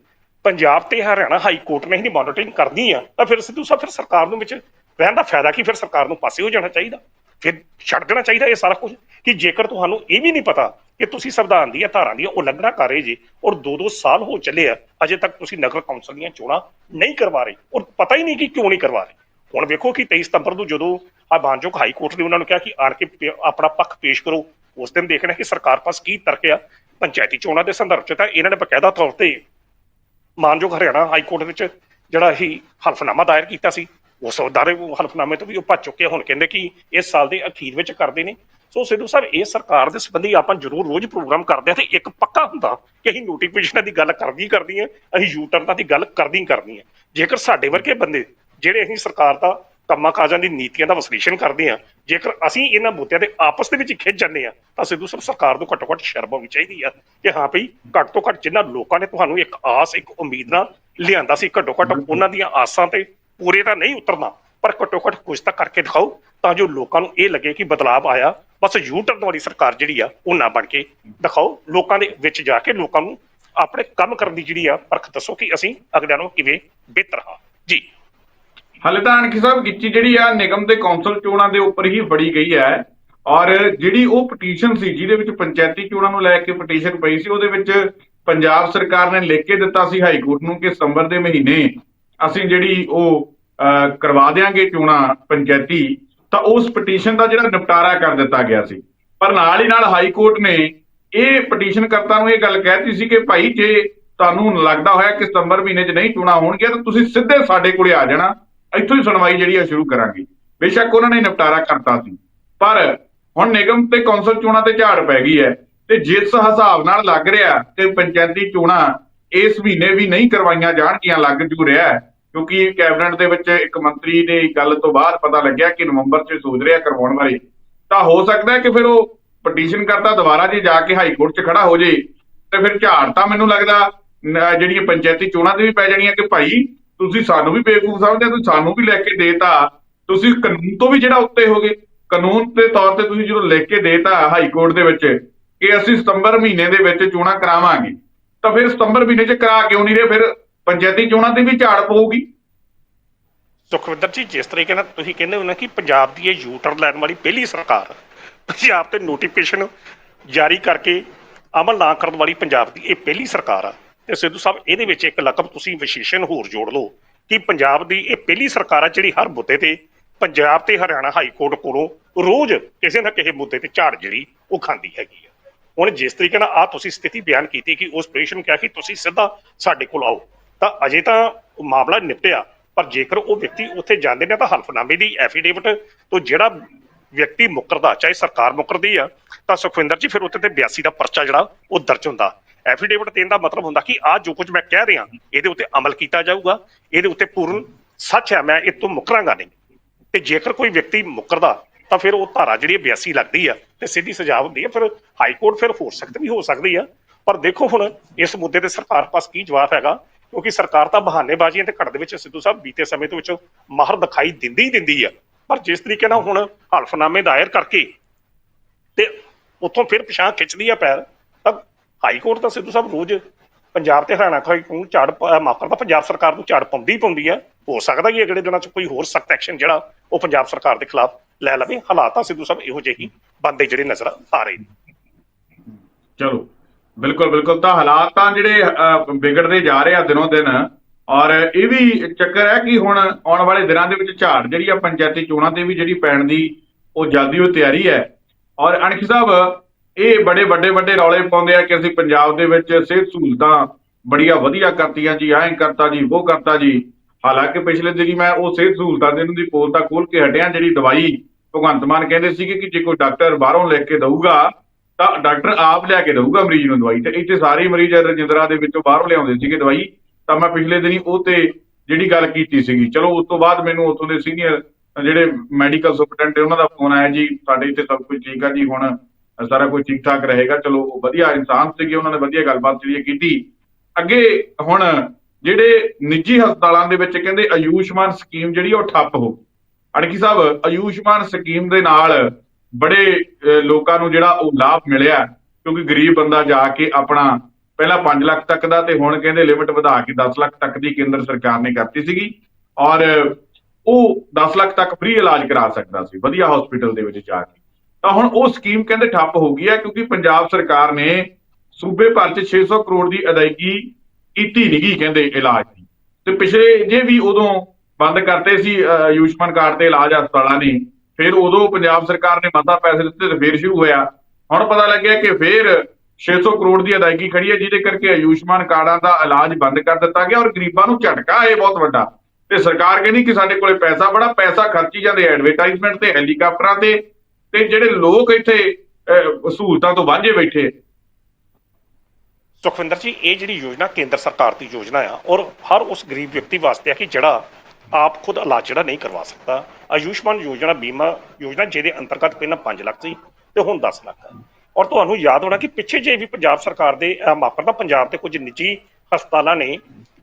ਪੰਜਾਬ ਤੇ ਹਰਿਆਣਾ ਹਾਈ ਕੋਰਟ ਨੇ ਹੀ ਮੋਨੀਟਰਿੰਗ ਕਰਨੀ ਆ, ਤਾਂ ਫਿਰ ਸਿੱਧੂ ਸਾਹਿਬ, ਫਿਰ ਸਰਕਾਰ ਨੂੰ ਵਿੱਚ ਰਹਿਣ ਦਾ ਫਾਇਦਾ ਕੀ? ਫਿਰ ਸਰਕਾਰ ਨੂੰ ਪਾਸੇ ਹੋ ਜਾਣਾ ਚਾਹੀਦਾ। ਫਿਰ ਛੱਡ ਦੇਣਾ ਚਾਹੀਦਾ ਇਹ ਸਾਰਾ ਕੁਝ। ਕਿ ਜੇਕਰ ਤੁਹਾਨੂੰ ਇਹ ਵੀ ਨਹੀਂ ਪਤਾ ਕਿ ਤੁਸੀਂ ਸੰਵਿਧਾਨ ਦੀਆਂ ਧਾਰਾਂ ਦੀ ਉਲੰਘਣਾ ਕਰ ਰਹੇ ਜੀ ਔਰ 2-2 ਸਾਲ ਹੋ ਚੱਲੇ ਆ, ਅਜੇ ਤੱਕ ਤੁਸੀਂ ਨਗਰ ਕੌਂਸਲ ਦੀਆਂ ਚੋਣਾਂ ਨਹੀਂ ਕਰਵਾ ਰਹੇ ਔਰ ਪਤਾ ਹੀ ਨਹੀਂ ਕਿ ਕਿਉਂ ਨਹੀਂ ਕਰਵਾ ਰਹੇ। ਹੁਣ ਵੇਖੋ ਕਿ 23 ਸਤੰਬਰ ਨੂੰ ਜਦੋਂ ਆ ਮਾਨਯੋਗ ਹਾਈ ਕੋਰਟ ਨੇ ਉਹਨਾਂ ਨੂੰ ਕਿਹਾ ਕਿ ਆਣ ਕੇ ਆਪਣਾ ਪੱਖ ਪੇਸ਼ ਕਰੋ, ਉਸ ਦਿਨ ਦੇਖਣਾ ਕਿ ਸਰਕਾਰ ਪਾਸ ਕੀ ਤਰਕ ਆ, ਪੰਚਾਇਤੀ ਚੋਣਾਂ ਦੇ ਸੰਦਰਭ 'ਚ ਤਾਂ ਇਹਨਾਂ ਨੇ ਬਕਾਇਦਾ ਤੌਰ ਤੇ ਮਾਨਯੋਗ ਹਰਿਆਣਾ ਹਾਈ ਕੋਰਟ ਵਿੱਚ ਜਿਹੜਾ ਇਹ ਹਲਫਨਾਮਾ ਦਾਇਰ ਕੀਤਾ ਸੀ। ਉਸ ਅਦਾਰੇ ਹਲਫਨਾਮੇ ਤੋਂ ਵੀ ਉਹ ਭੱਜ ਚੁੱਕੇ ਹੁਣ ਕਹਿੰਦੇ ਕਿ ਇਸ ਸਾਲ ਦੇ ਅਖੀਰ ਵਿੱਚ ਕਰਦੇ ਨੇ। ਸੋ ਸਿੱਧੂ ਸਾਹਿਬ, ਇਹ ਸਰਕਾਰ ਦੇ ਸੰਬੰਧੀ ਆਪਾਂ ਜ਼ਰੂਰ ਰੋਜ਼ ਪ੍ਰੋਗਰਾਮ ਕਰਦੇ ਆ ਤੇ ਇੱਕ ਪੱਕਾ ਹੁੰਦਾ ਕਿ ਅਸੀਂ ਨੋਟੀਫਿਕੇਸ਼ਨਾਂ ਦੀ ਗੱਲ ਕਰਦੀ ਕਰਦੀ ਆ ਅਸੀਂ ਯੂ ਟਰਨਾਂ ਦੀ ਗੱਲ ਕਰਦੀ ਕਰਨੀ ਆ ਜੇਕਰ ਸਾਡੇ ਵਰਗੇ ਬੰਦੇ ਜਿਹੜੇ ਅਸੀਂ ਸਰਕਾਰ ਦਾ ਕੰਮਾਂ ਕਾਜਾਂ ਦੀ ਨੀਤੀਆਂ ਦਾ ਵਿਸ਼ਲੇਸ਼ਣ ਕਰਦੇ ਆ ਜੇਕਰ ਅਸੀਂ ਇਹਨਾਂ ਮੁੱਦਿਆਂ ਦੇ ਆਪਸ ਦੇ ਵਿੱਚ ਖਿੱਚ ਜਾਂਦੇ ਆ ਤਾਂ ਸਿੱਧੂ ਸਾਹਿਬ ਸਰਕਾਰ ਨੂੰ ਘੱਟੋ ਘੱਟ ਸ਼ਰਮ ਹੋਣੀ ਚਾਹੀਦੀ ਆ ਕਿ ਹਾਂ ਭਈ ਘੱਟ ਤੋਂ ਘੱਟ ਜਿਨ੍ਹਾਂ ਲੋਕਾਂ ਨੇ ਤੁਹਾਨੂੰ ਇੱਕ ਆਸ ਇੱਕ ਉਮੀਦ ਨਾਲ ਲਿਆਂਦਾ ਸੀ ਘੱਟੋ ਘੱਟ ਉਹਨਾਂ ਦੀਆਂ ਆਸਾਂ ਤੇ ਪੂਰੇ ਤਾਂ ਨਹੀਂ ਉਤਰਨਾ ਪਰ ਘੱਟੋ ਘੱਟ ਕੁਝ ਤਾਂ ਕਰਕੇ ਦਿਖਾਓ ਤਾਂ ਜੋ ਲੋਕਾਂ ਨੂੰ ਇਹ ਲੱਗੇ ਕਿ ਬਦਲਾਅ ਆਇਆ ਬਸ ਯੂ ਟਰਨ ਵਾਲੀ ਸਰਕਾਰ ਜਿਹੜੀ ਆ ਉਹ ਨਾ ਬਣ ਕੇ ਦਿਖਾਓ ਲੋਕਾਂ ਦੇ ਵਿੱਚ ਜਾ ਕੇ ਲੋਕਾਂ ਨੂੰ ਆਪਣੇ ਕੰਮ ਕਰਨ ਦੀ ਜਿਹੜੀ ਆ ਪਰਖ ਦੱਸੋ ਕਿ ਅਸੀਂ ਅਗਲਿਆਂ ਨੂੰ ਕਿਵੇਂ ਬਿਹਤਰ ਹਾਂ। ਜੀ। ਹਾਲੇ ਤਾਂ ਅਣਖੀ ਸਾਹਿਬ ਗਿੱਚੀ ਜਿਹੜੀ ਆ, ਨਿਗਮ ਦੇ ਕੌਂਸਲ ਚੋਣਾਂ ਦੇ ਉੱਪਰ ਹੀ ਫੜੀ ਗਈ ਹੈ। ਔਰ ਜਿਹੜੀ ਉਹ ਪਟੀਸ਼ਨ ਸੀ, ਜਿਹਦੇ ਵਿੱਚ ਪੰਚਾਇਤੀ ਚੋਣਾਂ ਨੂੰ ਲੈ ਕੇ ਪਟੀਸ਼ਨ ਪਈ ਸੀ, ਉਹਦੇ ਵਿੱਚ ਪੰਜਾਬ ਸਰਕਾਰ ਨੇ ਲਿਖ ਕੇ ਦਿੱਤਾ ਸੀ ਹਾਈ ਕੋਰਟ ਨੂੰ ਕਿ ਸਤੰਬਰ ਦੇ ਮਹੀਨੇ ਅਸੀਂ ਜਿਹੜੀ ਉਹ ਕਰਵਾ ਦੇਾਂਗੇ ਚੋਣਾਂ ਪੰਚਾਇਤੀ, ਤਾਂ ਉਸ ਪਟੀਸ਼ਨ ਦਾ ਜਿਹੜਾ ਨਿਪਟਾਰਾ ਕਰ ਦਿੱਤਾ ਗਿਆ ਸੀ। ਪਰ ਨਾਲ ਹੀ ਨਾਲ ਹਾਈ ਕੋਰਟ ਨੇ ਇਹ ਪਟੀਸ਼ਨ ਕਰਤਾ ਨੂੰ ਇਹ ਗੱਲ ਕਹਿਤੀ ਸੀ ਕਿ ਭਾਈ ਜੇ ਤੁਹਾਨੂੰ ਲੱਗਦਾ ਹੋਇਆ ਕਿ ਸਤੰਬਰ ਮਹੀਨੇ 'ਚ ਨਹੀਂ ਚੋਣਾਂ ਹੋਣਗੀਆਂ, ਤਾਂ ਤੁਸੀਂ ਸਿੱਧੇ ਸਾਡੇ ਕੋਲੇ ਆ ਜਾਣਾ। ਇੱਥੋਂ ਹੀ ਸੁਣਵਾਈ ਜਿਹੜੀ ਆ ਸ਼ੁਰੂ ਕਰਾਂਗੇ। ਬੇਸ਼ੱਕ ਉਹਨਾਂ ਨੇ ਨਿਪਟਾਰਾ ਕਰਤਾ ਸੀ। ਪਰ ਹੁਣ ਨਿਗਮ ਤੇ ਕੌਂਸਲ ਚੋਣਾਂ ਤੇ ਝਾੜ ਪੈ ਗਈ ਹੈ ਤੇ ਜਿਸ ਹਿਸਾਬ ਨਾਲ ਲੱਗ ਰਿਹਾ ਕਿ ਪੰਚਾਇਤੀ ਚੋਣਾਂ ਇਸ ਮਹੀਨੇ ਵੀ ਨਹੀਂ ਕਰਵਾਈਆਂ ਜਾਣਗੀਆਂ, ਲੱਗ ਜੂ ਰਿਹਾ ਕਿਉਂਕਿ ਕੈਬਨਿਟ ਦੇ ਵਿੱਚ ਇੱਕ ਮੰਤਰੀ ਨੇ ਗੱਲ ਤੋਂ ਬਾਅਦ ਪਤਾ ਲੱਗਿਆ ਕਿ ਨਵੰਬਰ 'ਚ ਸੋਚ ਰਿਹਾ ਕਰਵਾਉਣ ਬਾਰੇ। ਤਾਂ ਹੋ ਸਕਦਾ ਕਿ ਫਿਰ ਉਹ ਪਟੀਸ਼ਨ ਕਰਤਾ ਦੁਬਾਰਾ ਜੇ ਜਾ ਕੇ ਹਾਈ ਕੋਰਟ 'ਚ ਖੜਾ ਹੋ ਜੇ, ਤੇ ਫਿਰ ਝਾੜ ਤਾਂ ਮੈਨੂੰ ਲੱਗਦਾ ਜਿਹੜੀਆਂ ਪੰਚਾਇਤੀ ਚੋਣਾਂ ਤੇ ਵੀ ਪੈ ਜਾਣੀਆਂ ਕਿ ਭਾਈ ਤੁਸੀਂ ਸਾਨੂੰ ਵੀ ਬੇਵਕੂਫ ਸਮਝਦੇ ਤੁਸੀਂ ਸਾਨੂੰ ਵੀ ਲੈ ਕੇ ਦੇਤਾ। ਤੁਸੀਂ ਕਾਨੂੰਨ ਤੋਂ ਵੀ ਜਿਹੜਾ ਉੱਤੇ ਹੋਗੇ। ਕਾਨੂੰਨ ਦੇ ਤੌਰ ਤੇ ਤੁਸੀਂ ਜਦੋਂ ਲਿਖ ਕੇ ਦੇਤਾ ਹਾਈ ਕੋਰਟ ਦੇ ਵਿੱਚ ਕਿ ਅਸੀਂ ਸਤੰਬਰ ਮਹੀਨੇ ਦੇ ਵਿੱਚ ਚੋਣਾਂ ਕਰਾਵਾਂਗੇ, ਤਾਂ ਫਿਰ ਸਤੰਬਰ ਮਹੀਨੇ 'ਚ ਕਰਾ ਕਿਉਂ ਨਹੀਂ ਰਹੇ? ਫਿਰ ਪੰਚਾਇਤੀ ਚੋਣਾਂ ਤੇ ਵੀ ਝਾੜ ਪਊਗੀ। ਸੁਖਵਿੰਦਰ ਜੀ, ਜਿਸ ਤਰੀਕੇ ਨਾਲ ਤੁਸੀਂ ਕਹਿੰਦੇ ਹੋ ਨਾ ਕਿ ਪੰਜਾਬ ਦੀ ਇਹ ਯੂਟਰ ਲੈਣ ਵਾਲੀ ਪਹਿਲੀ ਸਰਕਾਰ ਪੰਜਾਬ ਤੇ ਨੋਟੀਫਿਕੇਸ਼ਨ ਜਾਰੀ ਕਰਕੇ ਅਮਲ ਨਾ ਕਰਨ ਵਾਲੀ ਪੰਜਾਬ ਦੀ ਇਹ ਪਹਿਲੀ ਸਰਕਾਰ ਆ। ਤੇ ਸਿੱਧੂ ਸਾਹਿਬ, ਇਹਦੇ ਵਿੱਚ ਇੱਕ ਲਕਬ ਤੁਸੀਂ ਵਿਸ਼ੇਸ਼ਣ ਹੋਰ ਜੋੜ ਲਓ ਕਿ ਪੰਜਾਬ ਦੀ ਇਹ ਪਹਿਲੀ ਸਰਕਾਰ ਆ ਜਿਹੜੀ ਹਰ ਮੁੱਦੇ ਤੇ, ਪੰਜਾਬ ਤੇ ਹਰਿਆਣਾ ਹਾਈ ਕੋਰਟ ਕੋਲੋਂ ਰੋਜ਼ ਕਿਸੇ ਨਾ ਕਿਸੇ ਮੁੱਦੇ ਤੇ ਝਾੜ ਜਿਹੜੀ ਉਹ ਖਾਂਦੀ ਹੈਗੀ ਆ। ਹੁਣ ਜਿਸ ਤਰੀਕੇ ਨਾਲ ਆ ਤੁਸੀਂ ਸਥਿਤੀ ਬਿਆਨ ਕੀਤੀ ਕਿ ਉਸ ਪੇਸ਼ ਨੂੰ ਕਿਹਾ ਕਿ ਤੁਸੀਂ ਸਿੱਧਾ ਸਾਡੇ ਕੋਲ ਆਓ, ਤਾਂ ਅਜੇ ਤਾਂ ਮਾਮਲਾ ਨਿਪਟਿਆ, ਪਰ ਜੇਕਰ ਉਹ ਵਿਅਕਤੀ ਉੱਥੇ ਜਾਂਦੇ ਨੇ ਤਾਂ ਹਲਫਨਾਮੇ ਦੀ ਐਫੀਡੇਵਿਟ ਤੋਂ ਜਿਹੜਾ ਵਿਅਕਤੀ ਮੁਕਰਦਾ, ਚਾਹੇ ਸਰਕਾਰ ਮੁਕਰਦੀ ਆ, ਤਾਂ ਸੁਖਵਿੰਦਰ ਜੀ ਫਿਰ ਉੱਤੇ ਤੇ 82 ਦਾ ਪਰਚਾ ਜਿਹੜਾ ਉਹ ਦਰਜ ਹੁੰਦਾ। ਐਫੀਡੇਵਿਟ ਦੇਣ ਦਾ ਮਤਲਬ ਹੁੰਦਾ ਕਿ ਆ ਜੋ ਕੁਝ ਮੈਂ ਕਹਿ ਰਿਹਾ, ਇਹਦੇ ਉੱਤੇ ਅਮਲ ਕੀਤਾ ਜਾਊਗਾ, ਇਹਦੇ ਉੱਤੇ ਪੂਰਨ ਸੱਚ ਹੈ, ਮੈਂ ਇਹ ਤੋਂ ਮੁਕਰਾਂਗਾ ਨਹੀਂ। ਤੇ ਜੇਕਰ ਕੋਈ ਵਿਅਕਤੀ ਮੁਕਰਦਾ, ਤਾਂ ਫਿਰ ਉਹ ਧਾਰਾ ਜਿਹੜੀ 82 ਲੱਗਦੀ ਆ ਤੇ ਸਿੱਧੀ ਸਜ਼ਾ ਹੁੰਦੀ ਆ, ਫਿਰ ਹਾਈ ਕੋਰਟ ਫਿਰ ਹੋ ਸਕਦੀ ਵੀ ਹੋ ਸਕਦੀ ਆ। ਪਰ ਦੇਖੋ ਹੁਣ, ਇਸ ਮੁੱਦੇ ਤੇ ਸਰਕਾਰ ਪਾਸ ਕੀ ਜਵਾਬ ਹੈਗਾ? ਕਿਉਂਕਿ ਸਰਕਾਰ ਤਾਂ ਬਹਾਨੇਬਾਜ਼ੀਆਂ ਤੇ ਘੜ ਦੇ ਵਿੱਚ ਸਿੱਧੂ ਸਾਹਿਬ ਬੀਤੇ ਸਮੇਂ ਦੇ ਵਿੱਚ ਮਾਹਰ ਦਿਖਾਈ ਦਿੰਦੀ ਹੀ ਦਿੰਦੀ ਆ। ਪਰ ਜਿਸ ਤਰੀਕੇ ਨਾਲ ਹੁਣ ਹਲਫਨਾਮੇ ਦਾਇਰ ਕਰਕੇ ਤੇ ਉੱਥੋਂ ਫਿਰ ਪਿਛਾਂ ਖਿੱਚਦੀ ਆ ਪੈਰ ਹਾਈ ਕੋਰਟ ਤਾਂ ਸਿੱਧੂ ਸਾਹਿਬ ਰੋਜ਼ ਪੰਜਾਬ ਤੇ ਹਰਿਆਣਾ ਨੂੰ ਝਾੜ ਮਾਫ਼ ਕਰਦਾ ਪੰਜਾਬ ਸਰਕਾਰ ਨੂੰ ਝਾੜ ਪਾਉਂਦੀ ਪਾਉਂਦੀ ਆ ਹੋ ਸਕਦਾ ਕਿ ਅਗਲੇ ਦਿਨਾਂ 'ਚ ਕੋਈ ਹੋਰ ਸਖਤ ਐਕਸ਼ਨ ਜਿਹੜਾ ਉਹ ਪੰਜਾਬ ਸਰਕਾਰ ਦੇ ਖਿਲਾਫ ਲੈ ਲਵੇ। ਹਾਲਾਤ ਸਿੱਧੂ ਸਾਹਿਬ ਇਹੋ ਜਿਹੇ ਹੀ ਬੰਦੇ ਜਿਹੜੇ ਨਜ਼ਰ ਆ ਰਹੇ ਨੇ। ਚਲੋ, ਬਿਲਕੁਲ ਬਿਲਕੁਲ ਤਾਂ ਹਾਲਾਤ ਤਾਂ ਜਿਹੜੇ ਵਿਗੜਦੇ ਜਾ ਰਹੇ ਆ ਦਿਨੋਂ ਦਿਨ। ਔਰ ਇਹ ਵੀ ਚੱਕਰ ਹੈ ਕਿ ਹੁਣ ਆਉਣ ਵਾਲੇ ਦਿਨਾਂ ਦੇ ਵਿੱਚ ਝਾੜ ਜਿਹੜੀ ਆ ਪੰਚਾਇਤੀ ਚੋਣਾਂ ਤੇ ਵੀ ਜਿਹੜੀ ਪੈਣ ਦੀ, ਉਹ ਜਲਦੀ ਉਹ ਤਿਆਰੀ ਹੈ। ਔਰ ਅਣਖੀ ਸਾਹਿਬ ਇਹ ਬੜੇ ਵੱਡੇ ਵੱਡੇ ਰੌਲੇ ਪਾਉਂਦੇ ਆ ਕਿ ਅਸੀਂ ਪੰਜਾਬ ਦੇ ਵਿੱਚ ਸਿਹਤ ਸਹੂਲਤਾਂ ਬੜੀਆਂ ਵਧੀਆ ਕਰਤੀਆਂ ਜੀ, ਐਂ ਕਰਤਾ ਜੀ, ਉਹ ਕਰਤਾ ਜੀ। ਹਾਲਾਂਕਿ ਪਿਛਲੇ ਦਿਨੀ ਮੈਂ ਉਹ ਸਿਹਤ ਸਹੂਲਤਾਂ ਦੇ ਨੂੰ ਦੀ ਪੋਲ ਤਾਂ ਖੋਲ ਕੇ ਹਟਿਆ, ਜਿਹੜੀ ਦਵਾਈ ਭਗਵੰਤ ਮਾਨ ਕਹਿੰਦੇ ਸੀਗੇ ਕਿ ਜੇ ਕੋਈ ਡਾਕਟਰ ਬਾਹਰੋਂ ਲੈ ਕੇ ਦਊਗਾ, ਤਾਂ ਡਾਕਟਰ ਆਪ ਲਿਆ ਕੇ ਦਊਗਾ ਮਰੀਜ਼ ਨੂੰ ਦਵਾਈ। ਤੇ ਇੱਥੇ ਸਾਰੇ ਮਰੀਜ਼ ਰਜਿੰਦਰਾ ਦੇ ਵਿੱਚੋਂ ਬਾਹਰੋਂ ਲਿਆਉਂਦੇ ਸੀਗੇ ਦਵਾਈ। ਤਾਂ ਮੈਂ ਪਿਛਲੇ ਦਿਨੀ ਉਹ ਤੇ ਜਿਹੜੀ ਗੱਲ ਕੀਤੀ ਸੀਗੀ। ਚਲੋ, ਉਸ ਤੋਂ ਬਾਅਦ ਮੈਨੂੰ ਉੱਥੋਂ ਦੇ ਸੀਨੀਅਰ ਜਿਹੜੇ ਮੈਡੀਕਲ ਸੁਪਰਡੈਂਟ ਉਹਨਾਂ ਦਾ ਫੋਨ ਆਇਆ ਜੀ, ਸਾਡੇ ਇੱਥੇ ਸਭ ਕੁਝ ਠੀਕ ਆ ਜੀ, ਹੁਣ ਸਾਰਾ ਕੁਝ ਠੀਕ ਠਾਕ ਰਹੇਗਾ। ਚਲੋ, ਉਹ ਵਧੀਆ ਇਨਸਾਨ ਸੀਗੇ, ਉਹਨਾਂ ਨੇ ਵਧੀਆ ਗੱਲਬਾਤ ਜਿਹੜੀ ਹੈ ਕੀਤੀ। ਅੱਗੇ ਹੁਣ ਜਿਹੜੇ ਨਿੱਜੀ ਹਸਪਤਾਲਾਂ ਦੇ ਵਿੱਚ ਕਹਿੰਦੇ ਆਯੁਸ਼ਮਾਨ ਸਕੀਮ ਜਿਹੜੀ ਉਹ ਠੱਪ ਹੋ ਅੜਕੀ ਸਾਹਿਬ, ਆਯੁਸ਼ਮਾਨ ਸਕੀਮ ਦੇ ਨਾਲ ਬੜੇ ਲੋਕਾਂ ਨੂੰ ਜਿਹੜਾ ਉਹ ਲਾਭ ਮਿਲਿਆ, ਕਿਉਂਕਿ ਗਰੀਬ ਬੰਦਾ ਜਾ ਕੇ ਆਪਣਾ ਪਹਿਲਾਂ 5 ਲੱਖ ਤੱਕ ਦਾ ਤੇ ਹੁਣ ਕਹਿੰਦੇ ਲਿਮਟ ਵਧਾ ਕੇ 10 ਲੱਖ ਤੱਕ ਦੀ ਕੇਂਦਰ ਸਰਕਾਰ ਨੇ ਕਰਤੀ ਸੀਗੀ। ਔਰ ਉਹ 10 ਲੱਖ ਤੱਕ ਫ੍ਰੀ ਇਲਾਜ ਕਰਾ ਸਕਦਾ ਸੀ, ਵਧੀਆ ਹਸਪੀਟਲ ਦੇ ਵਿੱਚ ਜਾ ਕੇ। ਤਾਂ ਹੁਣ ਉਹ ਸਕੀਮ ਕਹਿੰਦੇ ਠੱਪ ਹੋ ਗਈ ਹੈ ਕਿਉਂਕਿ ਪੰਜਾਬ ਸਰਕਾਰ ਨੇ ਸੂਬੇ ਭਰ 'ਚ 600 ਕਰੋੜ ਦੀ ਅਦਾਇਗੀ ਕੀਤੀ ਨਹੀਂਗੀ ਕਹਿੰਦੇ ਇਲਾਜ ਦੀ। ਤੇ ਪਿਛਲੇ ਜੇ ਵੀ ਉਦੋਂ ਬੰਦ ਕਰਤੇ ਸੀ ਆਯੁਸ਼ਮਾਨ ਕਾਰਡ ਤੇ ਇਲਾਜ ਹਸਪਤਾਲਾਂ ਨੇ, ਫਿਰ ਉਦੋਂ ਪੰਜਾਬ ਸਰਕਾਰ ਨੇ ਮਤਾ ਪੈਸੇ ਦਿੱਤੇ ਤੇ ਫਿਰ ਸ਼ੁਰੂ ਹੋਇਆ। ਹੁਣ ਪਤਾ ਲੱਗਿਆ ਕਿ ਫਿਰ 600 ਕਰੋੜ ਦੀ ਅਦਾਇਗੀ ਖੜੀ ਹੈ, ਜਿਹਦੇ ਕਰਕੇ ਆਯੁਸ਼ਮਾਨ ਕਾਰਡਾਂ ਦਾ ਇਲਾਜ ਬੰਦ ਕਰ ਦਿੱਤਾ ਗਿਆ ਔਰ ਗਰੀਬਾਂ ਨੂੰ ਝਟਕਾ ਇਹ ਬਹੁਤ ਵੱਡਾ। ਤੇ ਸਰਕਾਰ ਕਹਿੰਦੀ ਕਿ ਸਾਡੇ ਕੋਲੇ ਪੈਸਾ ਬੜਾ, ਪੈਸਾ ਖਰਚੀ ਜਾਂਦੇ ਐਡਵਰਟਾਈਜ਼ਮੈਂਟ ਤੇ ਹੈਲੀਕਾਪਟਰਾਂ ਤੇ ਤੇ ਜਿਹੜੇ ਲੋਕ ਇੱਥੇ ਸਹੂਲਤਾਂ ਤੋਂ ਵਾਂਝੇ ਬੈਠੇ। ਸੁਖਵਿੰਦਰ ਜੀ ਇਹ ਜਿਹੜੀ ਯੋਜਨਾ ਕੇਂਦਰ ਸਰਕਾਰ ਦੀ ਯੋਜਨਾ ਆ ਔਰ ਹਰ ਉਸ ਗਰੀਬ ਵਿਅਕਤੀ ਵਾਸਤੇ ਆ ਕਿ ਜਿਹੜਾ ਆਪ ਖੁਦ ਇਲਾਜ ਜਿਹੜਾ ਨਹੀਂ ਕਰਵਾ ਸਕਦਾ। ਆਯੁਸ਼ਮਾਨ ਯੋਜਨਾ ਬੀਮਾ ਯੋਜਨਾ ਜਿਹਦੇ ਅੰਤਰਗਤ ਪਹਿਲਾਂ 5 ਲੱਖ ਸੀ ਤੇ ਹੁਣ 10 ਲੱਖ ਹੈ ਔਰ ਤੁਹਾਨੂੰ ਯਾਦ ਹੋਣਾ ਕਿ ਪਿੱਛੇ ਜੇ ਵੀ ਪੰਜਾਬ ਸਰਕਾਰ ਦੇ ਅਹ, ਪੰਜਾਬ ਦੇ ਕੁਝ ਨਿੱਜੀ ਹਸਪਤਾਲਾਂ ਨੇ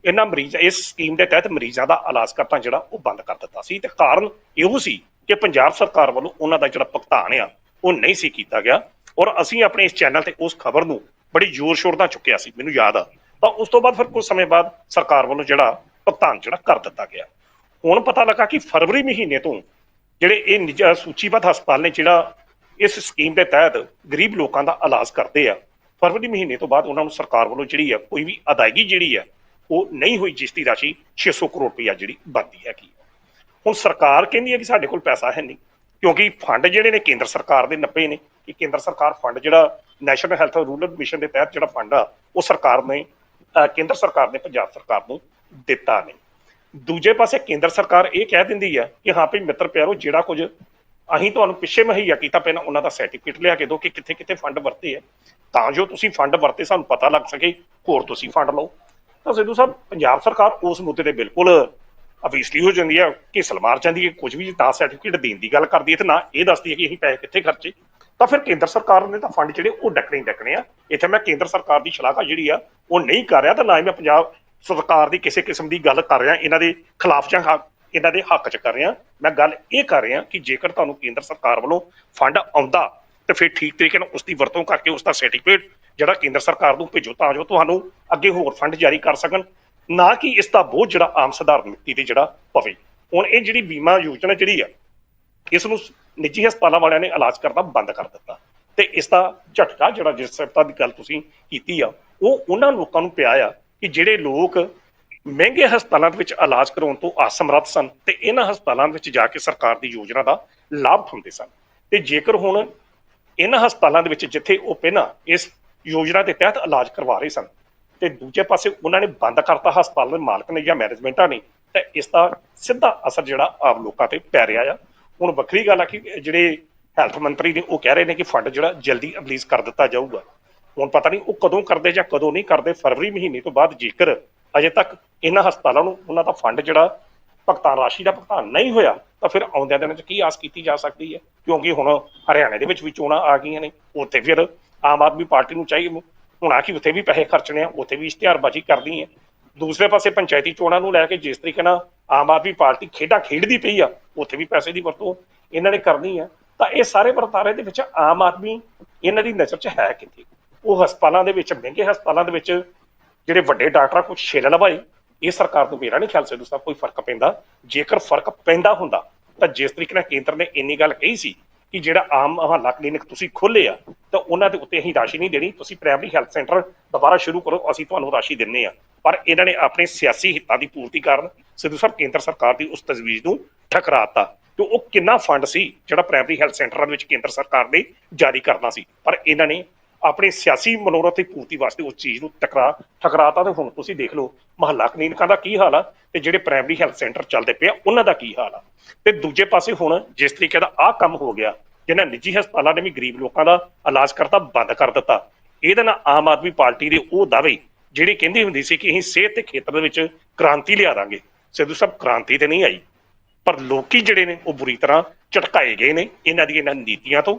ਇਹਨਾਂ ਮਰੀਜ਼ਾਂ ਇਸ ਸਕੀਮ ਦੇ ਤਹਿਤ ਮਰੀਜ਼ਾਂ ਦਾ ਇਲਾਜ ਕਰਨਾ ਜਿਹੜਾ ਉਹ ਬੰਦ ਕਰ ਦਿੱਤਾ ਸੀ। ਤੇ ਕਾਰਨ ਇਹੋ ਸੀ ਕਿ ਪੰਜਾਬ ਸਰਕਾਰ ਵੱਲੋਂ ਉਹਨਾਂ ਦਾ ਜਿਹੜਾ ਭੁਗਤਾਨ ਆ, ਉਹ ਨਹੀਂ ਸੀ ਕੀਤਾ ਗਿਆ ਔਰ ਅਸੀਂ ਆਪਣੇ ਇਸ ਚੈਨਲ ਤੇ ਉਸ ਖਬਰ ਨੂੰ ਬੜੀ ਜ਼ੋਰ ਸ਼ੋਰ ਨਾਲ ਚੁੱਕਿਆ ਸੀ, ਮੈਨੂੰ ਯਾਦ ਆ। ਤਾਂ ਉਸ ਤੋਂ ਬਾਅਦ ਫਿਰ ਕੁਝ ਸਮੇਂ ਬਾਅਦ ਸਰਕਾਰ ਵੱਲੋਂ ਜਿਹੜਾ ਭੁਗਤਾਨ ਜਿਹੜਾ ਕਰ ਦਿੱਤਾ ਗਿਆ। ਹੁਣ ਪਤਾ ਲੱਗਾ ਕਿ ਫਰਵਰੀ ਮਹੀਨੇ ਤੋਂ ਜਿਹੜੇ ਇਹ ਨਿੱਜ- ਸੂਚੀਬੱਧ ਹਸਪਤਾਲ ਨੇ ਜਿਹੜਾ ਇਸ ਸਕੀਮ ਦੇ ਤਹਿਤ ਗਰੀਬ ਲੋਕਾਂ ਦਾ ਇਲਾਜ ਕਰਦੇ ਆ, ਫਰਵਰੀ ਮਹੀਨੇ ਤੋਂ ਬਾਅਦ ਉਹਨਾਂ ਨੂੰ ਸਰਕਾਰ ਵੱਲੋਂ ਜਿਹੜੀ ਆ, ਕੋਈ ਵੀ ਅਦਾਇਗੀ ਜਿਹੜੀ ਆ, ਉਹ ਨਹੀਂ ਹੋਈ ਜਿਸ ਦੀ ਰਾਸ਼ੀ 600 ਕਰੋੜ ਰੁਪਇਆ ਜਿਹੜੀ ਬਣਦੀ ਹੈਗੀ। ਹੁਣ ਸਰਕਾਰ ਕਹਿੰਦੀ ਹੈ ਕਿ ਸਾਡੇ ਕੋਲ ਪੈਸਾ ਹੈ ਨਹੀਂ, ਕਿਉਂਕਿ ਫੰਡ ਜਿਹੜੇ ਨੇ ਕੇਂਦਰ ਸਰਕਾਰ ਦੇ ਨੱਪੇ ਨੇ, ਕਿ ਕੇਂਦਰ ਸਰਕਾਰ ਫੰਡ ਜਿਹੜਾ ਨੈਸ਼ਨਲ ਹੈਲਥ ਰੂਰਲ ਮਿਸ਼ਨ ਦੇ ਤਹਿਤ ਜਿਹੜਾ ਫੰਡ ਆ, ਉਹ ਸਰਕਾਰ ਨੇ ਕੇਂਦਰ ਸਰਕਾਰ ਨੇ, ਪੰਜਾਬ ਸਰਕਾਰ ਨੂੰ ਦਿੱਤਾ ਨਹੀਂ। ਦੂਜੇ ਪਾਸੇ ਕੇਂਦਰ ਸਰਕਾਰ ਇਹ ਕਹਿ ਦਿੰਦੀ ਹੈ ਕਿ ਹਾਂ ਭਈ ਮਿੱਤਰ ਪਿਆਰੋ, ਜਿਹੜਾ ਕੁਝ ਅਸੀਂ ਤੁਹਾਨੂੰ ਪਿੱਛੇ ਮੁਹੱਈਆ ਕੀਤਾ ਪਹਿਲਾਂ, ਉਹਨਾਂ ਦਾ ਸਰਟੀਫਿਕੇਟ ਲਿਆ ਕੇ ਦਿਓ ਕਿ ਕਿੱਥੇ ਕਿੱਥੇ ਫੰਡ ਵਰਤੇ ਆ। ਤਾਂ ਜੋ ਤੁਸੀਂ ਫੰਡ ਵਰਤੇ, ਸਾਨੂੰ ਪਤਾ ਲੱਗ ਸਕੇ, ਹੋਰ ਤੁਸੀਂ ਫੰਡ ਲਓ। ਤਾਂ ਸਿੱਧੂ ਸਾਹਿਬ, ਪੰਜਾਬ ਸਰਕਾਰ ਉਸ ਮੁੱਦੇ ਤੇ ਬਿਲਕੁਲ ਅਬੀਸਲੀ ਹੋ ਜਾਂਦੀ ਹੈ ਘੇਸਲ ਮਾਰ ਜਾਂਦੀ ਹੈ ਕੁਝ ਵੀ ਤਾਂ ਸਰਟੀਫਿਕੇਟ ਦੇਣ ਦੀ ਗੱਲ ਕਰਦੀ ਹੈ ਤੇ ਨਾ ਇਹ ਦੱਸਦੀ ਹੈ ਕਿ ਅਸੀਂ ਪੈਸੇ ਕਿੱਥੇ ਖਰਚੇ। ਤਾਂ ਫਿਰ ਕੇਂਦਰ ਸਰਕਾਰ ਨੇ ਤਾਂ ਫੰਡ ਜਿਹੜੇ ਉਹ ਡੱਕਣੇ ਡੱਕਣੇ ਆ। ਇੱਥੇ ਮੈਂ ਕੇਂਦਰ ਸਰਕਾਰ ਦੀ ਸ਼ਲਾਘਾ ਜਿਹੜੀ ਆ, ਉਹ ਨਹੀਂ ਕਰ ਰਿਹਾ ਤਾਂ ਨਾ ਹੀ ਮੈਂ ਪੰਜਾਬ ਸਰਕਾਰ ਦੀ ਕਿਸੇ ਕਿਸਮ ਦੀ ਗੱਲ ਕਰ ਰਿਹਾ, ਇਹਨਾਂ ਦੇ ਖਿਲਾਫ ਜਾਂ ਹੱਕ ਇਹਨਾਂ ਦੇ ਹੱਕ 'ਚ ਕਰ ਰਿਹਾ। ਮੈਂ ਗੱਲ ਇਹ ਕਰ ਰਿਹਾ ਕਿ ਜੇਕਰ ਤੁਹਾਨੂੰ ਕੇਂਦਰ ਸਰਕਾਰ ਵੱਲੋਂ ਫੰਡ ਆਉਂਦਾ, ਤੇ ਫਿਰ ਠੀਕ ਤਰੀਕੇ ਨਾਲ ਉਸ ਦੀ ਵਰਤੋਂ ਕਰਕੇ ਉਸ ਦਾ ਸਰਟੀਫਿਕੇਟ ਜਿਹੜਾ ਕੇਂਦਰ ਸਰਕਾਰ ਨੂੰ ਭੇਜੋ, ਤਾਂ ਜੋ ਤੁਹਾਨੂੰ ਅੱਗੇ ਹੋਰ ਫੰਡ ਜਾਰੀ ਕਰ ਸਕਣ। ਨਾ ਕਿ ਇਸ ਦਾ ਬੋਝ ਜਿਹੜਾ ਆਮ ਸਧਾਰਨ ਵਿਅਕਤੀ ਤੇ ਜਿਹੜਾ ਪਵੇ। ਹੁਣ ਇਹ ਜਿਹੜੀ ਬੀਮਾ ਯੋਜਨਾ ਜਿਹੜੀ ਆ, ਇਸ ਨੂੰ ਨਿੱਜੀ ਹਸਪਤਾਲਾਂ ਵਾਲਿਆਂ ਨੇ ਇਲਾਜ ਕਰਨਾ ਬੰਦ ਕਰ ਦਿੱਤਾ। ਤੇ ਇਸ ਦਾ ਝਟਕਾ ਜਿਹੜਾ ਜਿਸ ਸਪਤਾ ਦੀ ਗੱਲ ਤੁਸੀਂ ਕੀਤੀ ਆ, ਉਹ ਉਹਨਾਂ ਲੋਕਾਂ ਨੂੰ ਪਿਆ ਆ ਕਿ ਜਿਹੜੇ ਲੋਕ ਮਹਿੰਗੇ ਹਸਪਤਾਲਾਂ ਦੇ ਵਿੱਚ ਇਲਾਜ ਕਰਾਉਣ ਤੋਂ ਅਸਮਰੱਥ ਸਨ ਤੇ ਇਹਨਾਂ ਹਸਪਤਾਲਾਂ ਵਿੱਚ ਜਾ ਕੇ ਸਰਕਾਰ ਦੀ ਯੋਜਨਾ ਦਾ ਲਾਭ ਹੁੰਦੇ ਸਨ। ਤੇ ਜੇਕਰ ਹੁਣ ਇਹਨਾਂ ਹਸਪਤਾਲਾਂ ਦੇ ਵਿੱਚ ਜਿੱਥੇ ਉਹ ਪਹਿਲਾਂ ਇਸ ਯੋਜਨਾ ਦੇ ਤਹਿਤ ਇਲਾਜ ਕਰਵਾ ਰਹੇ ਸਨ ਤੇ ਦੂਜੇ ਪਾਸੇ ਉਹਨਾਂ ਨੇ ਬੰਦ ਕਰਤਾ ਹਸਪਤਾਲ ਦੇ ਮਾਲਕ ਨੇ ਜਾਂ ਮੈਨੇਜਮੈਂਟਾਂ ਨੇ, ਤੇ ਇਸ ਦਾ ਸਿੱਧਾ ਅਸਰ ਜਿਹੜਾ ਆਮ ਲੋਕਾਂ ਤੇ ਪੈ ਰਿਹਾ ਆ। ਹੁਣ ਵੱਖਰੀ ਗੱਲ ਆ ਕਿ ਜਿਹੜੇ ਹੈਲਥ ਮੰਤਰੀ ਨੇ ਉਹ ਕਹਿ ਰਹੇ ਨੇ ਕਿ ਫੰਡ ਜਿਹੜਾ ਜਲਦੀ ਰਿਲੀਜ਼ ਕਰ ਦਿੱਤਾ ਜਾਊਗਾ। ਹੁਣ ਪਤਾ ਨਹੀਂ ਉਹ ਕਦੋਂ ਕਰਦੇ ਜਾਂ ਕਦੋਂ ਨਹੀਂ ਕਰਦੇ, ਫਰਵਰੀ ਮਹੀਨੇ ਤੋਂ ਬਾਅਦ ਜੇਕਰ ਅਜੇ ਤੱਕ ਇਹਨਾਂ ਹਸਪਤਾਲਾਂ ਨੂੰ ਉਹਨਾਂ ਦਾ ਫੰਡ ਜਿਹੜਾ ਭੁਗਤਾਨ, ਰਾਸ਼ੀ ਦਾ ਭੁਗਤਾਨ ਨਹੀਂ ਹੋਇਆ, ਤਾਂ ਫਿਰ ਆਉਂਦਿਆਂ ਦਿਨਾਂ 'ਚ ਕੀ ਆਸ ਕੀਤੀ ਜਾ ਸਕਦੀ ਹੈ? ਕਿਉਂਕਿ ਹੁਣ ਹਰਿਆਣੇ ਦੇ ਵਿੱਚ ਵੀ ਚੋਣਾਂ ਆ ਗਈਆਂ ਨੇ, ਉੱਥੇ ਫਿਰ ਆਮ ਆਦਮੀ ਪਾਰਟੀ ਨੂੰ ਚਾਹੀਏ ਹੁਣ ਆ ਕਿ ਉੱਥੇ ਵੀ ਪੈਸੇ ਖਰਚਣੇ ਆ, ਉੱਥੇ ਵੀ ਇਸ਼ਤਿਹਾਰਬਾਜ਼ੀ ਕਰਨੀ ਹੈ ਦੂਸਰੇ ਪਾਸੇ ਪੰਚਾਇਤੀ ਚੋਣਾਂ ਨੂੰ ਲੈ ਕੇ ਜਿਸ ਤਰੀਕੇ ਨਾਲ ਆਮ ਆਦਮੀ ਪਾਰਟੀ ਖੇਡਾਂ ਖੇਡਦੀ ਪਈ ਆ, ਉੱਥੇ ਵੀ ਪੈਸੇ ਦੀ ਵਰਤੋਂ ਇਹਨਾਂ ਨੇ ਕਰਨੀ ਆ। ਤਾਂ ਇਹ ਸਾਰੇ ਵਰਤਾਰੇ ਦੇ ਵਿੱਚ ਆਮ ਆਦਮੀ ਇਹਨਾਂ ਦੀ ਨਜ਼ਰ 'ਚ ਹੈ ਕਿੱਥੇ? ਉਹ ਹਸਪਤਾਲਾਂ ਦੇ ਵਿੱਚ, ਮਹਿੰਗੇ ਹਸਪਤਾਲਾਂ ਦੇ ਵਿੱਚ ਜਿਹੜੇ ਵੱਡੇ ਡਾਕਟਰਾਂ ਕੋਲ ਛੇਲ ਲਵਾਏ ਇਹ ਸਰਕਾਰ ਨੂੰ ਮੇਰਾ ਨਹੀਂ ਖਿਆਲ ਸਿੱਧੂ ਦੂਸਰਾ ਕੋਈ ਫ਼ਰਕ ਪੈਂਦਾ। ਜੇਕਰ ਫ਼ਰਕ ਪੈਂਦਾ ਹੁੰਦਾ, ਤਾਂ ਜਿਸ ਤਰੀਕੇ ਨਾਲ ਕੇਂਦਰ ਨੇ ਇੰਨੀ ਗੱਲ ਕਹੀ ਸੀ ਕਿ ਜਿਹੜਾ ਆਮ ਮਹੱਲਾ ਕਲੀਨਿਕ ਤੁਸੀਂ ਖੋਲੇ ਆ, ਤਾਂ ਉਹਨਾਂ ਦੇ ਉੱਤੇ ਅਸੀਂ ਰਾਸ਼ੀ ਨਹੀਂ ਦੇਣੀ। ਤੁਸੀਂ ਪ੍ਰਾਇਮਰੀ ਹੈਲਥ ਸੈਂਟਰ ਦੁਬਾਰਾ ਸ਼ੁਰੂ ਕਰੋ, ਅਸੀਂ ਤੁਹਾਨੂੰ ਰਾਸ਼ੀ ਦਿੰਨੇ ਆ। ਪਰ ਇਹਨਾਂ ਨੇ ਆਪਣੇ ਸਿਆਸੀ ਹਿੱਤਾਂ ਦੀ ਪੂਰਤੀ ਕਰਨ ਸਿੱਧੂ ਸਾਹਿਬ, ਕੇਂਦਰ ਸਰਕਾਰ ਦੀ ਉਸ ਤਜਵੀਜ਼ ਨੂੰ ਠਕਰਾਤਾ। ਤੇ ਉਹ ਕਿੰਨਾ ਫੰਡ ਸੀ ਜਿਹੜਾ ਪ੍ਰਾਇਮਰੀ ਹੈਲਥ ਸੈਂਟਰਾਂ ਦੇ ਵਿੱਚ ਕੇਂਦਰ ਸਰਕਾਰ ਨੇ ਜਾਰੀ ਕਰਨਾ ਸੀ। ਪਰ ਇਹਨਾਂ ਨੇ ਆਪਣੇ ਸਿਆਸੀ ਮਨੋਰਥ ਦੀ ਪੂਰਤੀ ਵਾਸਤੇ ਉਸ ਚੀਜ਼ ਨੂੰ ਟਕਰਾ ਠਕਰਾਤਾ ਤੇ ਹੁਣ ਤੁਸੀਂ ਦੇਖ ਲਓ, ਮਹੱਲਾ ਕਲੀਨਿਕਾਂ ਦਾ ਕੀ ਹਾਲ ਆ ਤੇ ਜਿਹੜੇ ਪ੍ਰਾਇਮਰੀ ਹੈਲਥ ਸੈਂਟਰ ਚੱਲਦੇ ਪਏ ਆ, ਉਹਨਾਂ ਦਾ ਕੀ ਹਾਲ ਆ। ਤੇ ਦੂਜੇ ਪਾਸੇ ਹੁਣ ਜਿਸ ਤਰੀਕੇ ਦਾ ਆਹ ਕੰਮ ਹੋ ਗਿਆ, ਜਿਹਨਾਂ ਨਿੱਜੀ ਹਸਪਤਾਲਾਂ ਨੇ ਵੀ ਗਰੀਬ ਲੋਕਾਂ ਦਾ ਇਲਾਜ ਕਰਤਾ, ਬੰਦ ਕਰ ਦਿੱਤਾ। ਇਹਦੇ ਨਾਲ ਆਮ ਆਦਮੀ ਪਾਰਟੀ ਦੇ ਉਹ ਦਾਅਵੇ, ਜਿਹੜੇ ਕਹਿੰਦੀ ਹੁੰਦੀ ਸੀ ਕਿ ਅਸੀਂ ਸਿਹਤ ਦੇ ਖੇਤਰ ਦੇ ਵਿੱਚ ਕ੍ਰਾਂਤੀ ਲਿਆ ਦਾਂਗੇ, ਸਿੱਧੂ ਸਾਹਿਬ ਕ੍ਰਾਂਤੀ ਤੇ ਨਹੀਂ ਆਈ। ਪਰ ਲੋਕੀ ਜਿਹੜੇ ਨੇ, ਉਹ ਬੁਰੀ ਤਰ੍ਹਾਂ ਝਟਕਾਏ ਗਏ ਨੇ, ਇਹਨਾਂ ਦੀਆਂ ਇਹਨਾਂ ਨੀਤੀਆਂ ਤੋਂ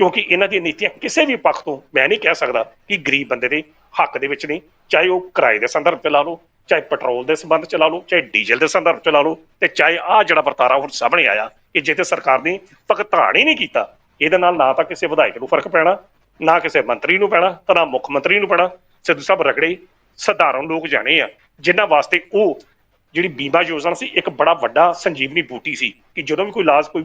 ਕਿਉਂਕਿ ਇਹਨਾਂ ਦੀਆਂ ਨੀਤੀਆਂ ਕਿਸੇ ਵੀ ਪੱਖ ਤੋਂ ਮੈਂ ਨਹੀਂ ਕਹਿ ਸਕਦਾ ਕਿ ਗਰੀਬ ਬੰਦੇ ਦੇ ਹੱਕ ਦੇ ਵਿੱਚ ਨੇ ਚਾਹੇ ਉਹ ਕਿਰਾਏ ਦੇ ਸੰਦਰਭ ਚ ਲਾ ਲਓ, ਚਾਹੇ ਪੈਟਰੋਲ ਦੇ ਸੰਬੰਧ ਚ ਲਾ ਲਓ, ਚਾਹੇ ਡੀਜ਼ਲ ਦੇ ਸੰਦਰਭ ਚ ਲਾ ਲਓ ਤੇ ਚਾਹੇ ਆਹ ਜਿਹੜਾ ਵਰਤਾਰਾ ਹੁਣ ਸਾਹਮਣੇ ਆਇਆ ਕਿ ਜੇ ਤੇ ਸਰਕਾਰ ਨੇ ਭੁਗਤਾਨ ਹੀ ਨਹੀਂ ਕੀਤਾ, ਇਹਦੇ ਨਾਲ ਨਾ ਤਾਂ ਕਿਸੇ ਵਿਧਾਇਕ ਨੂੰ ਫ਼ਰਕ ਪੈਣਾ, ਨਾ ਕਿਸੇ ਮੰਤਰੀ ਨੂੰ ਪੈਣਾ ਤਾਂ ਨਾ ਮੁੱਖ ਮੰਤਰੀ ਨੂੰ ਪੈਣਾ, ਸਿੱਧੂ ਸਾਹਿਬ ਰਗੜੇ ਸਧਾਰਨ ਲੋਕ ਜਾਣੇ ਆ, ਜਿਨ੍ਹਾਂ ਵਾਸਤੇ ਉਹ ਜਿਹੜੀ ਬੀਮਾ ਯੋਜਨਾ ਸੀ, ਇੱਕ ਬੜਾ ਵੱਡਾ ਸੰਜੀਵਨੀ ਬੂਟੀ ਸੀ ਕਿ ਜਦੋਂ ਵੀ ਕੋਈ ਇਲਾਜ ਕੋਈ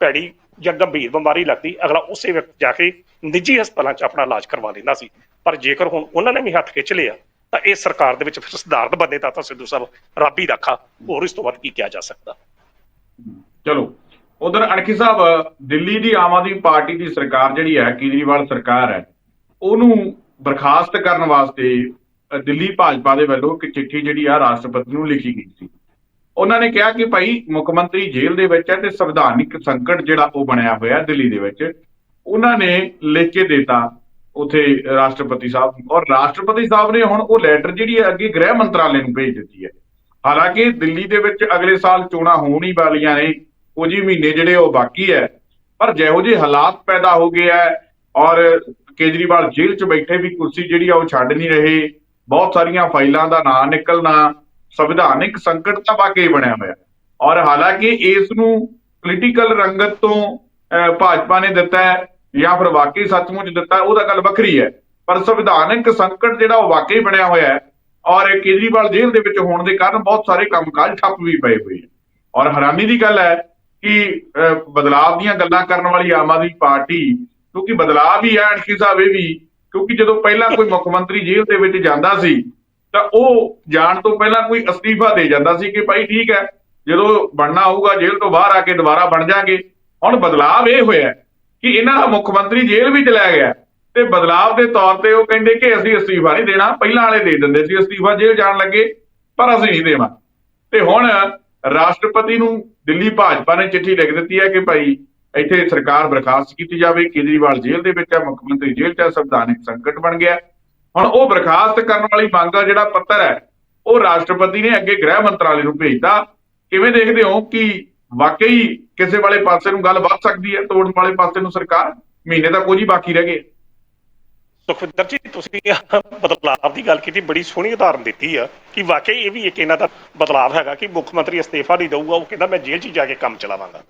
ਭੈੜੀ ਜਾਂ ਗੰਭੀਰ ਬਿਮਾਰੀ ਲੱਗਦੀ, ਅਗਲਾ ਉਸੇ ਵਕਤ ਜਾ ਕੇ ਨਿੱਜੀ ਹਸਪਤਾਲਾਂ 'ਚ ਆਪਣਾ ਇਲਾਜ ਕਰਵਾ ਲੈਂਦਾ ਸੀ। ਪਰ ਜੇਕਰ ਹੁਣ ਉਹਨਾਂ ਨੇ ਵੀ ਹੱਥ ਖਿੱਚ ਲਿਆ, ਤਾਂ ਇਹ ਸਰਕਾਰ ਦੇ ਵਿੱਚ ਫਿਰ ਸਧਾਰਨ ਬੰਦੇ ਦਾ ਤਾਂ ਸਿੱਧੂ ਸਾਹਿਬ ਰੱਬ ਹੀ ਰੱਖਾ, ਹੋਰ ਇਸ ਤੋਂ ਵੱਧ ਕੀ ਕਿਹਾ ਜਾ ਸਕਦਾ? ਚਲੋ, ਉਧਰ ਅਣਖੀ ਸਾਹਿਬ, ਦਿੱਲੀ ਦੀ ਆਮ ਆਦਮੀ ਪਾਰਟੀ ਦੀ ਸਰਕਾਰ ਜਿਹੜੀ ਹੈ, ਕੇਜਰੀਵਾਲ ਸਰਕਾਰ ਹੈ, ਉਹਨੂੰ ਬਰਖਾਸਤ ਕਰਨ ਵਾਸਤੇ ਦਿੱਲੀ ਭਾਜਪਾ ਦੇ ਵੱਲੋਂ ਇੱਕ ਚਿੱਠੀ ਜਿਹੜੀ ਆ ਰਾਸ਼ਟਰਪਤੀ ਨੂੰ ਲਿਖੀ ਗਈ ਸੀ। ਉਹਨਾਂ ਨੇ ਕਿਹਾ ਕਿ ਭਾਈ ਮੁੱਖ ਮੰਤਰੀ ਜੇਲ੍ਹ ਦੇ ਵਿੱਚ ਹੈ ਤੇ ਸੰਵਿਧਾਨਿਕ ਸੰਕਟ ਜਿਹੜਾ ਉਹ ਬਣਿਆ ਹੋਇਆ ਦਿੱਲੀ ਦੇ ਵਿੱਚ। ਉਹਨਾਂ ਨੇ ਲਿਖ ਕੇ ਦਿੱਤਾ ਉਥੇ ਰਾਸ਼ਟਰਪਤੀ ਸਾਹਿਬ ਨੂੰ। ਔਰ ਰਾਸ਼ਟਰਪਤੀ ਸਾਹਿਬ ਨੇ ਹੁਣ ਉਹ ਲੈਟਰ ਜਿਹੜੀ ਹੈ ਅੱਗੇ ਗ੍ਰਹਿ ਮੰਤਰਾਲੇ ਨੂੰ ਭੇਜ ਦਿੱਤੀ ਹੈ। ਹਾਲਾਂਕਿ ਦਿੱਲੀ ਦੇ ਵਿੱਚ ਅਗਲੇ ਸਾਲ ਚੋਣਾਂ ਹੋਣ ਹੀ ਵਾਲੀਆਂ ਨੇ ਕੁਝ ਹੀ ਮਹੀਨੇ ਜਿਹੜੇ ਉਹ ਬਾਕੀ ਹੈ। ਪਰ ਜਿਹੋ ਜਿਹੇ ਹਾਲਾਤ ਪੈਦਾ ਹੋ ਗਏ ਹੈ ਔਰ ਕੇਜਰੀਵਾਲ ਜੇਲ੍ਹ 'ਚ ਬੈਠੇ ਵੀ ਕੁਰਸੀ ਜਿਹੜੀ ਆ ਉਹ ਛੱਡ ਨਹੀਂ ਰਹੇ, ਬਹੁਤ ਸਾਰੀਆਂ ਫਾਈਲਾਂ ਦਾ ਨਾਂ ਨਿਕਲਣਾ ਸੰਵਿਧਾਨਿਕ ਸੰਕਟ ਤਾਂ ਵਾਕਈ ਬਣਿਆ ਹੋਇਆ। ਔਰ ਹਾਲਾਂਕਿ ਇਸ ਨੂੰ ਪੋਲੀਟੀਕਲ ਰੰਗਤ ਤੋਂ ਅਹ, ਭਾਜਪਾ ਨੇ ਦਿੱਤਾ ਹੈ ਜਾਂ ਫਿਰ ਵਾਕਈ ਸੱਚਮੁੱਚ ਦਿੱਤਾ ਉਹਦਾ ਗੱਲ ਵੱਖਰੀ ਹੈ। ਪਰ ਸੰਵਿਧਾਨਿਕ ਸੰਕਟ ਜਿਹੜਾ ਉਹ ਵਾਕਈ ਬਣਿਆ ਹੋਇਆ ਹੈ ਔਰ ਕੇਜਰੀਵਾਲ ਜੇਲ੍ਹ ਦੇ ਵਿੱਚ ਹੋਣ ਦੇ ਕਾਰਨ ਬਹੁਤ ਸਾਰੇ ਕੰਮਕਾਜ ਠੱਪ ਵੀ ਪਏ ਹੋਏ ਹੈ। ਔਰ ਹੈਰਾਨੀ ਦੀ ਗੱਲ ਹੈ ਕਿ ਅਹ, ਬਦਲਾਵ ਦੀਆਂ ਗੱਲਾਂ ਕਰਨ ਵਾਲੀ ਆਮ ਆਦਮੀ ਪਾਰਟੀ ਕਿਉਂਕਿ ਬਦਲਾਅ ਹੀ ਹੈ ਅਣਖੀ ਸਾਹਿਬ ਇਹ ਵੀ ਕਿਉਂਕਿ ਜਦੋਂ ਪਹਿਲਾਂ ਕੋਈ ਮੁੱਖ ਮੰਤਰੀ ਜੇਲ੍ਹ ਦੇ ਵਿੱਚ ਜਾਂਦਾ ਸੀ ਤਾਂ ਉਹ ਜਾਣ ਤੋਂ ਪਹਿਲਾਂ ਕੋਈ ਅਸਤੀਫਾ ਦੇ ਜਾਂਦਾ ਸੀ ਕਿ ਭਾਈ ਠੀਕ ਹੈ, ਜਦੋਂ ਬਣਨਾ ਹੋਊਗਾ ਜੇਲ੍ਹ ਤੋਂ ਬਾਹਰ ਆ ਕੇ ਦੁਬਾਰਾ ਬਣ ਜਾਾਂਗੇ। ਹੁਣ ਬਦਲਾਵ ਇਹ ਹੋਇਆ ਕਿ ਇਹਨਾਂ ਦਾ ਮੁੱਖ ਮੰਤਰੀ ਜੇਲ੍ਹ ਵੀ ਚਲਾ ਗਿਆ ਤੇ ਬਦਲਾਵ ਦੇ ਤੌਰ ਤੇ ਉਹ ਕਹਿੰਦੇ ਕਿ ਅਸੀਂ ਅਸਤੀਫਾ ਨਹੀਂ ਦੇਣਾ, ਪਹਿਲਾਂ ਵਾਲੇ ਦੇ ਦਿੰਦੇ ਸੀ ਅਸਤੀਫਾ, ਜੇਲ੍ਹ ਜਾਣ ਲੱਗੇ, ਪਰ ਅਸੀਂ ਨਹੀਂ ਦੇਵਾਂ ਤੇ ਹੁਣ ਰਾਸ਼ਟਰਪਤੀ ਨੂੰ ਦਿੱਲੀ ਭਾਜਪਾ ਨੇ ਚਿੱਠੀ ਲਿਖ ਦਿੱਤੀ ਹੈ ਕਿ ਭਾਈ ਇੱਥੇ ਸਰਕਾਰ ਬਰਖਾਸਤ ਕੀਤੀ ਜਾਵੇ, ਕੇਜਰੀਵਾਲ ਜੇਲ੍ਹ ਦੇ ਵਿੱਚ ਹੈ, ਮੁੱਖ ਮੰਤਰੀ ਜੇਲ੍ਹ 'ਚ ਹੈ, ਸੰਵਿਧਾਨਕ ਸੰਕਟ ਬਣ ਗਿਆ ਹੁਣ ਉਹ ਬਰਖਾਸਤ ਕਰਨ ਵਾਲੀ ਮੰਗ ਦਾ ਜਿਹੜਾ ਪੱਤਰ ਹੈ, ਉਹ ਰਾਸ਼ਟਰਪਤੀ ਨੇ ਅੱਗੇ ਗ੍ਰਹਿ ਮੰਤਰਾਲੇ ਨੂੰ ਭੇਜਤਾ। ਕਿਵੇਂ ਦੇਖਦੇ ਹੋ ਕਿ ਵਾਕਈ ਕਿਸੇ ਵਾਲੇ ਪਾਸੇ ਨੂੰ ਗੱਲ ਵੱਧ ਸਕਦੀ ਹੈ, ਤੋੜਨ ਵਾਲੇ ਪਾਸੇ ਨੂੰ ਸਰਕਾਰ? ਮਹੀਨੇ ਦਾ ਕੁਝ ਹੀ ਬਾਕੀ ਰਹਿ ਗਏ। ਸੁਖਵਿੰਦਰ ਜੀ, ਤੁਸੀਂ ਆਹ ਬਦਲਾਵ ਦੀ ਗੱਲ ਕੀਤੀ, ਬੜੀ ਸੋਹਣੀ ਉਦਾਹਰਨ ਦਿੱਤੀ ਆ ਕਿ ਵਾਕਈ ਇਹ ਵੀ ਇੱਕ ਇਹਨਾਂ ਦਾ ਬਦਲਾਵ ਹੈਗਾ ਕਿ ਮੁੱਖ ਮੰਤਰੀ ਅਸਤੀਫਾ ਨਹੀਂ ਦਊਗਾ, ਉਹ ਕਹਿੰਦਾ ਮੈਂ ਜੇਲ੍ਹ 'ਚ ਜਾ ਕੇ ਕੰਮ ਚਲਾਵਾਂਗਾ।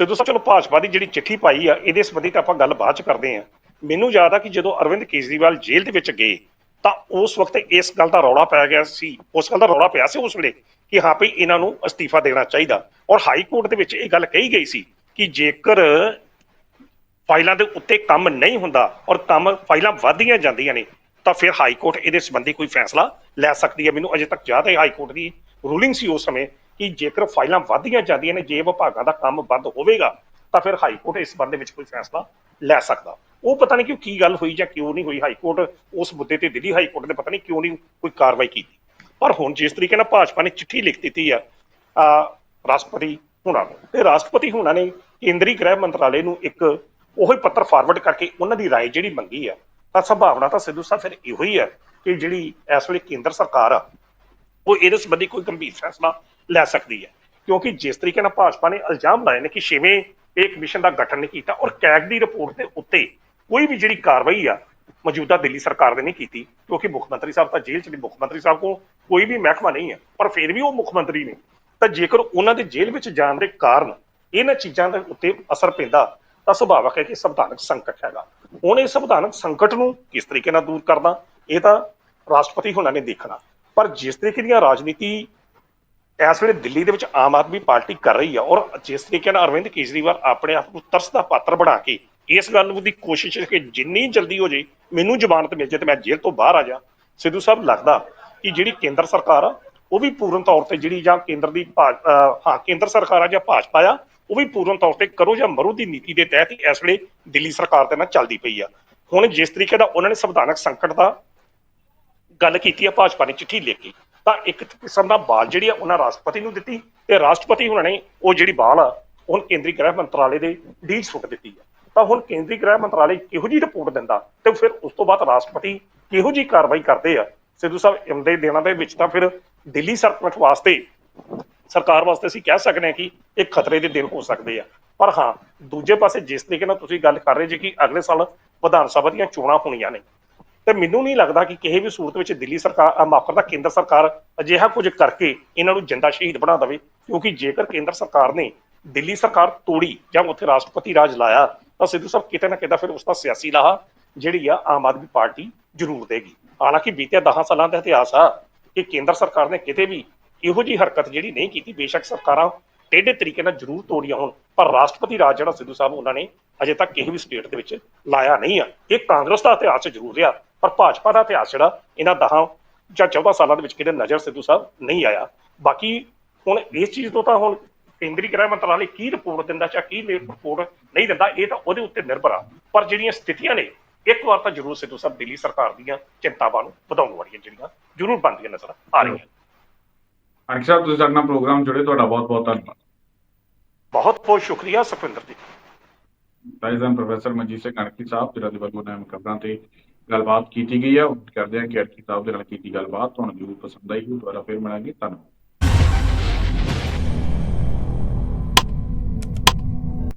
ਸਿੱਧੂ ਸਾਹਿਬ, ਚਲੋ ਭਾਜਪਾ ਦੀ ਜਿਹੜੀ ਚਿੱਠੀ ਪਾਈ ਆ, ਇਹਦੇ ਸੰਬੰਧੀ ਤਾਂ ਆਪਾਂ ਗੱਲ ਬਾਅਦ 'ਚ ਕਰਦੇ ਆ ਮੈਨੂੰ ਯਾਦ ਆ ਕਿ ਜਦੋਂ ਅਰਵਿੰਦ ਕੇਜਰੀਵਾਲ ਜੇਲ੍ਹ ਦੇ ਵਿੱਚ ਗਏ, ਤਾਂ ਉਸ ਵਕਤ ਇਸ ਗੱਲ ਦਾ ਰੌਲਾ ਪੈ ਗਿਆ ਸੀ, ਉਸ ਗੱਲ ਦਾ ਰੌਲਾ ਪਿਆ ਸੀ ਉਸ ਵੇਲੇ ਕਿ ਹਾਂ ਭਈ ਇਹਨਾਂ ਨੂੰ ਅਸਤੀਫਾ ਦੇਣਾ ਚਾਹੀਦਾ। ਔਰ ਹਾਈ ਕੋਰਟ ਦੇ ਵਿੱਚ ਇਹ ਗੱਲ ਕਹੀ ਗਈ ਸੀ ਕਿ ਜੇਕਰ ਫਾਈਲਾਂ ਦੇ ਉੱਤੇ ਕੰਮ ਨਹੀਂ ਹੁੰਦਾ ਔਰ ਕੰਮ ਫਾਈਲਾਂ ਵਧਦੀਆਂ ਜਾਂਦੀਆਂ ਨੇ, ਤਾਂ ਫਿਰ ਹਾਈ ਕੋਰਟ ਇਹਦੇ ਸੰਬੰਧੀ ਕੋਈ ਫੈਸਲਾ ਲੈ ਸਕਦੀ ਹੈ। ਮੈਨੂੰ ਅਜੇ ਤੱਕ ਯਾਦ ਹੈ ਹਾਈ ਕੋਰਟ ਦੀ ਰੂਲਿੰਗ ਸੀ ਉਸ ਸਮੇਂ ਕਿ ਜੇਕਰ ਫਾਈਲਾਂ ਵਧਦੀਆਂ ਜਾਂਦੀਆਂ ਨੇ, ਜੇ ਵਿਭਾਗਾਂ ਦਾ ਕੰਮ ਬੰਦ ਹੋਵੇਗਾ, ਤਾਂ ਫਿਰ ਹਾਈ ਕੋਰਟ ਇਸ ਸੰਬੰਧ ਵਿੱਚ ਕੋਈ ਫੈਸਲਾ ਲੈ ਸਕਦਾ ਉਹ ਪਤਾ ਨਹੀਂ ਕਿ ਕੀ ਗੱਲ ਹੋਈ ਜਾਂ ਕਿਉਂ ਨਹੀਂ ਹੋਈ ਹਾਈ ਕੋਰਟ ਉਸ ਮੁੱਦੇ ਤੇ ਦਿੱਲੀ ਹਾਈ ਕੋਰਟ ਨੇ ਪਤਾ ਨਹੀਂ ਕਿਉਂ ਨਹੀਂ ਕੋਈ ਕਾਰਵਾਈ ਕੀਤੀ ਪਰ ਹੁਣ ਜਿਸ ਤਰੀਕੇ ਨਾਲ ਭਾਜਪਾ ਨੇ ਚਿੱਠੀ ਲਿਖ ਦਿੱਤੀ ਆ ਆ ਰਾਸ਼ਟਰਪਤੀ ਹੁਣਾਂ ਨੂੰ ਤੇ ਰਾਸ਼ਟਰਪਤੀ ਹੁਣਾਂ ਨੇ ਕੇਂਦਰੀ ਗ੍ਰਹਿ ਮੰਤਰਾਲੇ ਨੂੰ ਇੱਕ ਉਹੀ ਪੱਤਰ ਫਾਰਵਰਡ ਕਰਕੇ ਉਹਨਾਂ ਦੀ رائے ਜਿਹੜੀ ਮੰਗੀ ਆ ਤਾਂ ਸੰਭਾਵਨਾ ਤਾਂ ਸਿੱਧੂ ਸਾਹਿਬ ਫਿਰ ਇਹੋ ਹੀ ਹੈ ਕਿ ਜਿਹੜੀ ਇਸ ਵੇਲੇ ਕੇਂਦਰ ਸਰਕਾਰ ਆ ਉਹ ਇਹਦੇ ਸੰਬੰਧੀ ਕੋਈ ਗੰਭੀਰ ਫੈਸਲਾ ਲੈ ਸਕਦੀ ਹੈ ਕਿਉਂਕਿ ਜਿਸ ਤਰੀਕੇ ਨਾਲ ਭਾਜਪਾ ਨੇ ਇਲਜ਼ਾਮ ਲਾਏ ਨੇ ਕਿ ਛੇਵੇਂ ਇਹ ਕਮਿਸ਼ਨ ਦਾ ਗਠਨ ਨਹੀਂ ਕੀਤਾ ਔਰ ਕੈਗ ਦੀ ਰਿਪੋਰਟ ਦੇ ਉੱਤੇ ਕੋਈ ਵੀ ਜਿਹੜੀ ਕਾਰਵਾਈ ਆ, ਮੌਜੂਦਾ ਦਿੱਲੀ ਸਰਕਾਰ ਨੇ ਨਹੀਂ ਕੀਤੀ, ਕਿਉਂਕਿ ਮੁੱਖ ਮੰਤਰੀ ਸਾਹਿਬ ਤਾਂ ਜੇਲ੍ਹ 'ਚ ਨੇ, ਮੁੱਖ ਮੰਤਰੀ ਸਾਹਿਬ ਕੋਲ ਕੋਈ ਵੀ ਮਹਿਕਮਾ ਨਹੀਂ ਹੈ ਪਰ ਫਿਰ ਵੀ ਉਹ ਮੁੱਖ ਮੰਤਰੀ ਨੇ। ਤਾਂ ਜੇਕਰ ਉਹਨਾਂ ਦੇ ਜੇਲ੍ਹ ਵਿੱਚ ਜਾਣ ਦੇ ਕਾਰਨ ਇਹਨਾਂ ਚੀਜ਼ਾਂ ਦੇ ਉੱਤੇ ਅਸਰ ਪੈਂਦਾ, ਤਾਂ ਸੁਭਾਵਕ ਹੈ ਕਿ ਸੰਵਿਧਾਨਕ ਸੰਕਟ ਹੈਗਾ। ਹੁਣ ਇਹ ਸੰਵਿਧਾਨਕ ਸੰਕਟ ਨੂੰ ਕਿਸ ਤਰੀਕੇ ਨਾਲ ਦੂਰ ਕਰਨਾ, ਇਹ ਤਾਂ ਰਾਸ਼ਟਰਪਤੀ ਹੁਣਾਂ ਨੇ ਦੇਖਣਾ। ਪਰ ਜਿਸ ਤਰੀਕੇ ਦੀਆਂ ਰਾਜਨੀਤੀ ਇਸ ਵੇਲੇ ਦਿੱਲੀ ਦੇ ਵਿੱਚ ਆਮ ਆਦਮੀ ਪਾਰਟੀ ਕਰ ਰਹੀ ਆ ਔਰ ਜਿਸ ਤਰੀਕੇ ਨਾਲ ਅਰਵਿੰਦ ਕੇਜਰੀਵਾਲ ਆਪਣੇ ਆਪ ਨੂੰ ਤਰਸ ਦਾ ਪਾਤਰ ਬਣਾ ਕੇ ਇਸ ਗੱਲ ਦੀ ਕੋਸ਼ਿਸ਼ ਹੈ ਕਿ ਜਿੰਨੀ ਜਲਦੀ ਹੋ ਜੇ ਮੈਨੂੰ ਜ਼ਮਾਨਤ ਮਿਲ ਜੇ ਤੇ ਮੈਂ ਜੇਲ੍ਹ ਤੋਂ ਬਾਹਰ ਆ ਜਾ। ਸਿੱਧੂ ਸਾਹਿਬ, ਲੱਗਦਾ ਕਿ ਜਿਹੜੀ ਕੇਂਦਰ ਸਰਕਾਰ ਆ, ਉਹ ਵੀ ਪੂਰਨ ਤੌਰ ਤੇ ਜਿਹੜੀ ਜਾਂ ਕੇਂਦਰ ਦੀ ਭਾਜ- ਹਾਂ, ਕੇਂਦਰ ਸਰਕਾਰ ਆ ਜਾਂ ਭਾਜਪਾ ਆ, ਉਹ ਵੀ ਪੂਰਨ ਤੌਰ ਤੇ ਕਰੋ ਜਾਂ ਮਰੋ ਦੀ ਨੀਤੀ ਦੇ ਤਹਿਤ ਹੀ ਇਸ ਵੇਲੇ ਦਿੱਲੀ ਸਰਕਾਰ ਦੇ ਨਾਲ ਚੱਲਦੀ ਪਈ ਆ। ਹੁਣ ਜਿਸ ਤਰੀਕੇ ਦਾ ਉਹਨਾਂ ਨੇ ਸੰਵਿਧਾਨਕ ਸੰਕਟ ਦਾ ਗੱਲ ਕੀਤੀ ਆ, ਭਾਜਪਾ ਨੇ ਚਿੱਠੀ ਲਿਖ ਕੇ। ਤਾਂ ਇੱਕ ਕਿਸਮ ਦਾ ਬਾਲ ਜਿਹੜੀ ਆ ਉਹਨਾਂ ਰਾਸ਼ਟਰਪਤੀ ਨੂੰ ਦਿੱਤੀ ਤੇ ਰਾਸ਼ਟਰਪਤੀ ਉਹਨਾਂ ਨੇ ਉਹ ਜਿਹੜੀ ਬਾਲ ਆ ਹੁਣ ਕੇਂਦਰੀ ਗ੍ਰਹਿ ਮੰਤਰਾਲੇ ਦੇ ਡੀਜ ਸੁੱਟ ਦਿੱਤੀ ਆ। ਤਾਂ ਹੁਣ ਕੇਂਦਰੀ ਗ੍ਰਹਿ ਮੰਤਰਾਲੇ ਕਿਹੋ ਜੀ ਰਿਪੋਰਟ ਦਿੰਦਾ ਤੇ ਫਿਰ ਉਸ ਤੋਂ ਬਾਅਦ ਰਾਸ਼ਟਰਪਤੀ ਕਿਹੋ ਜੀ ਕਾਰਵਾਈ ਕਰਦੇ ਆ? ਸਿੱਧੂ ਸਾਹਿਬ ਇੰਦੇ ਦਿਨਾਂ ਦੇ ਵਿੱਚ ਤਾਂ ਫਿਰ ਦਿੱਲੀ ਸਰਕਾਰ ਵਾਸਤੇ ਸਰਕਾਰ ਵਾਸਤੇ ਅਸੀਂ ਕਹਿ ਸਕਦੇ ਹਾਂ ਕਿ ਇਹ ਖਤਰੇ ਦੇ ਦਿਨ ਹੋ ਸਕਦੇ ਆ। ਪਰ ਹਾਂ, ਦੂਜੇ ਪਾਸੇ ਜਿਸ ਤਰੀਕੇ ਨਾਲ ਤੁਸੀਂ ਗੱਲ ਕਰ ਰਹੇ ਜੇ ਕਿ ਅਗਲੇ ਸਾਲ ਵਿਧਾਨ ਸਭਾ ਦੀਆਂ ਚੋਣਾਂ ਹੋਣੀਆਂ ਨੇ ਤੇ ਮੈਨੂੰ ਨਹੀਂ ਲੱਗਦਾ ਕਿ ਕਿਸੇ ਵੀ ਸੂਰਤ ਵਿੱਚ ਦਿੱਲੀ ਸਰਕਾਰ ਮਾਫ ਕਰਦਾ ਕੇਂਦਰ ਸਰਕਾਰ ਅਜਿਹਾ ਕੁਝ ਕਰਕੇ ਇਹਨਾਂ ਨੂੰ ਜਿੰਦਾ ਸ਼ਹੀਦ ਬਣਾ ਦੇਵੇ, ਕਿਉਂਕਿ ਜੇਕਰ ਕੇਂਦਰ ਸਰਕਾਰ ਨੇ ਦਿੱਲੀ ਸਰਕਾਰ ਤੋੜੀ ਜਾਂ ਉੱਥੇ ਰਾਸ਼ਟਰਪਤੀ ਰਾਜ ਲਾਇਆ, ਤਾਂ ਸਿੱਧੂ ਸਾਹਿਬ ਕਿਤੇ ਨਾ ਕਿਤੇ ਫਿਰ ਉਸ ਦਾ ਸਿਆਸੀ ਲਾਹਾ ਜਿਹੜੀ ਆ ਆਮ ਆਦਮੀ ਪਾਰਟੀ ਜ਼ਰੂਰ ਦੇਗੀ। ਹਾਲਾਂਕਿ ਬੀਤੇ 10 ਸਾਲਾਂ ਦਾ ਇਤਿਹਾਸ ਆ ਕਿ ਕੇਂਦਰ ਸਰਕਾਰ ਨੇ ਕਿਤੇ ਵੀ ਇਹੋ ਜੀ ਹਰਕਤ ਜਿਹੜੀ ਨਹੀਂ ਕੀਤੀ, ਬੇਸ਼ੱਕ ਸਰਕਾਰਾਂ ਟੇਢੇ ਤਰੀਕੇ ਨਾਲ ਜ਼ਰੂਰ ਤੋੜੀਆਂ ਹੋਣ, ਪਰ ਰਾਸ਼ਟਰਪਤੀ ਰਾਜ ਜਿਹੜਾ ਸਿੱਧੂ ਸਾਹਿਬ ਉਹਨਾਂ ਨੇ ਅਜੇ ਤੱਕ ਕਿਸੇ ਵੀ ਸਟੇਟ ਦੇ ਵਿੱਚ ਲਾਇਆ ਨਹੀਂ ਆ। ਇਹ ਕਾਂਗਰਸ ਦਾ ਇਤਿਹਾਸ ਜ਼ਰੂਰ ਰਿਹਾ। ਪਰ ਭਾਜਪਾ ਦਾ ਇਤਿਹਾਸ ਜਿਹੜਾ ਇਹਨਾਂ 10 ਜਾਂ 14 ਸਾਲਾਂ ਦੇ ਵਿੱਚ ਕਿਤੇ ਨਜ਼ਰ ਸਿੱਧੂ ਸਾਹਿਬ ਨਹੀਂ ਆਇਆ। ਬਾਕੀ ਹੁਣ ਇਸ ਚੀਜ਼ ਤੋਂ ਤਾਂ ਹੁਣ ਕੇਂਦਰੀ ਗ੍ਰਹਿ ਮੰਤਰਾਲੇ ਕੀ ਰਿਪੋਰਟ ਦਿੰਦਾ ਜਾਂ ਕੀ ਰਿਪੋਰਟ ਨਹੀਂ ਦਿੰਦਾ ਇਹ ਤਾਂ ਉਹਦੇ ਉੱਤੇ ਨਿਰਭਰ ਆ। ਪਰ ਜਿਹੜੀਆਂ ਸਥਿਤੀਆਂ ਨੇ ਇੱਕ ਵਾਰ ਤਾਂ ਜ਼ਰੂਰ ਸਿੱਧੂ ਸਾਹਿਬ ਦਿੱਲੀ ਸਰਕਾਰ ਦੀਆਂ ਚਿੰਤਾਵਾਂ ਨੂੰ ਵਧਾਉਣ ਵਾਲੀਆਂ ਜਿਹੜੀਆਂ ਜ਼ਰੂਰ ਬਣਦੀਆਂ ਨਜ਼ਰ ਆ ਰਹੀਆਂ। ਅਣਖ ਸਾਹਿਬ ਤੁਸੀਂ ਸਾਡੇ ਨਾਲ ਪ੍ਰੋਗਰਾਮ ਜੁੜੇ ਤੁਹਾਡਾ ਬਹੁਤ ਬਹੁਤ ਧੰਨਵਾਦ। ਬਹੁਤ ਬਹੁਤ ਸ਼ੁਕਰੀਆ ਸੁਖਵਿੰਦਰ ਜੀ। ਪ੍ਰੋਫੈਸਰ ਮਨਜੀਤ ਸਿੰਘ ਅਣਖੀ ਸਾਹਿਬ ਜਿਹੜਾ ਦੇ ਵੱਲੋਂ ਨਾਮ ਤੇ ਗੱਲਬਾਤ ਕੀਤੀ ਗਈ ਆ ਉਮੀਦ ਕਰਦੇ ਹਾਂ ਕਿ ਅਣਖੀ ਸਾਹਿਬ ਦੇ ਨਾਲ ਕੀਤੀ ਗੱਲਬਾਤ। ਤੁਹਾਨੂੰ ਜ਼ਰੂਰ ਪਸੰਦ ਆਈ ਹੋਊ। ਦੁਬਾਰਾ ਫਿਰ ਮਿਲਾਂਗੇ। ਧੰਨਵਾਦ।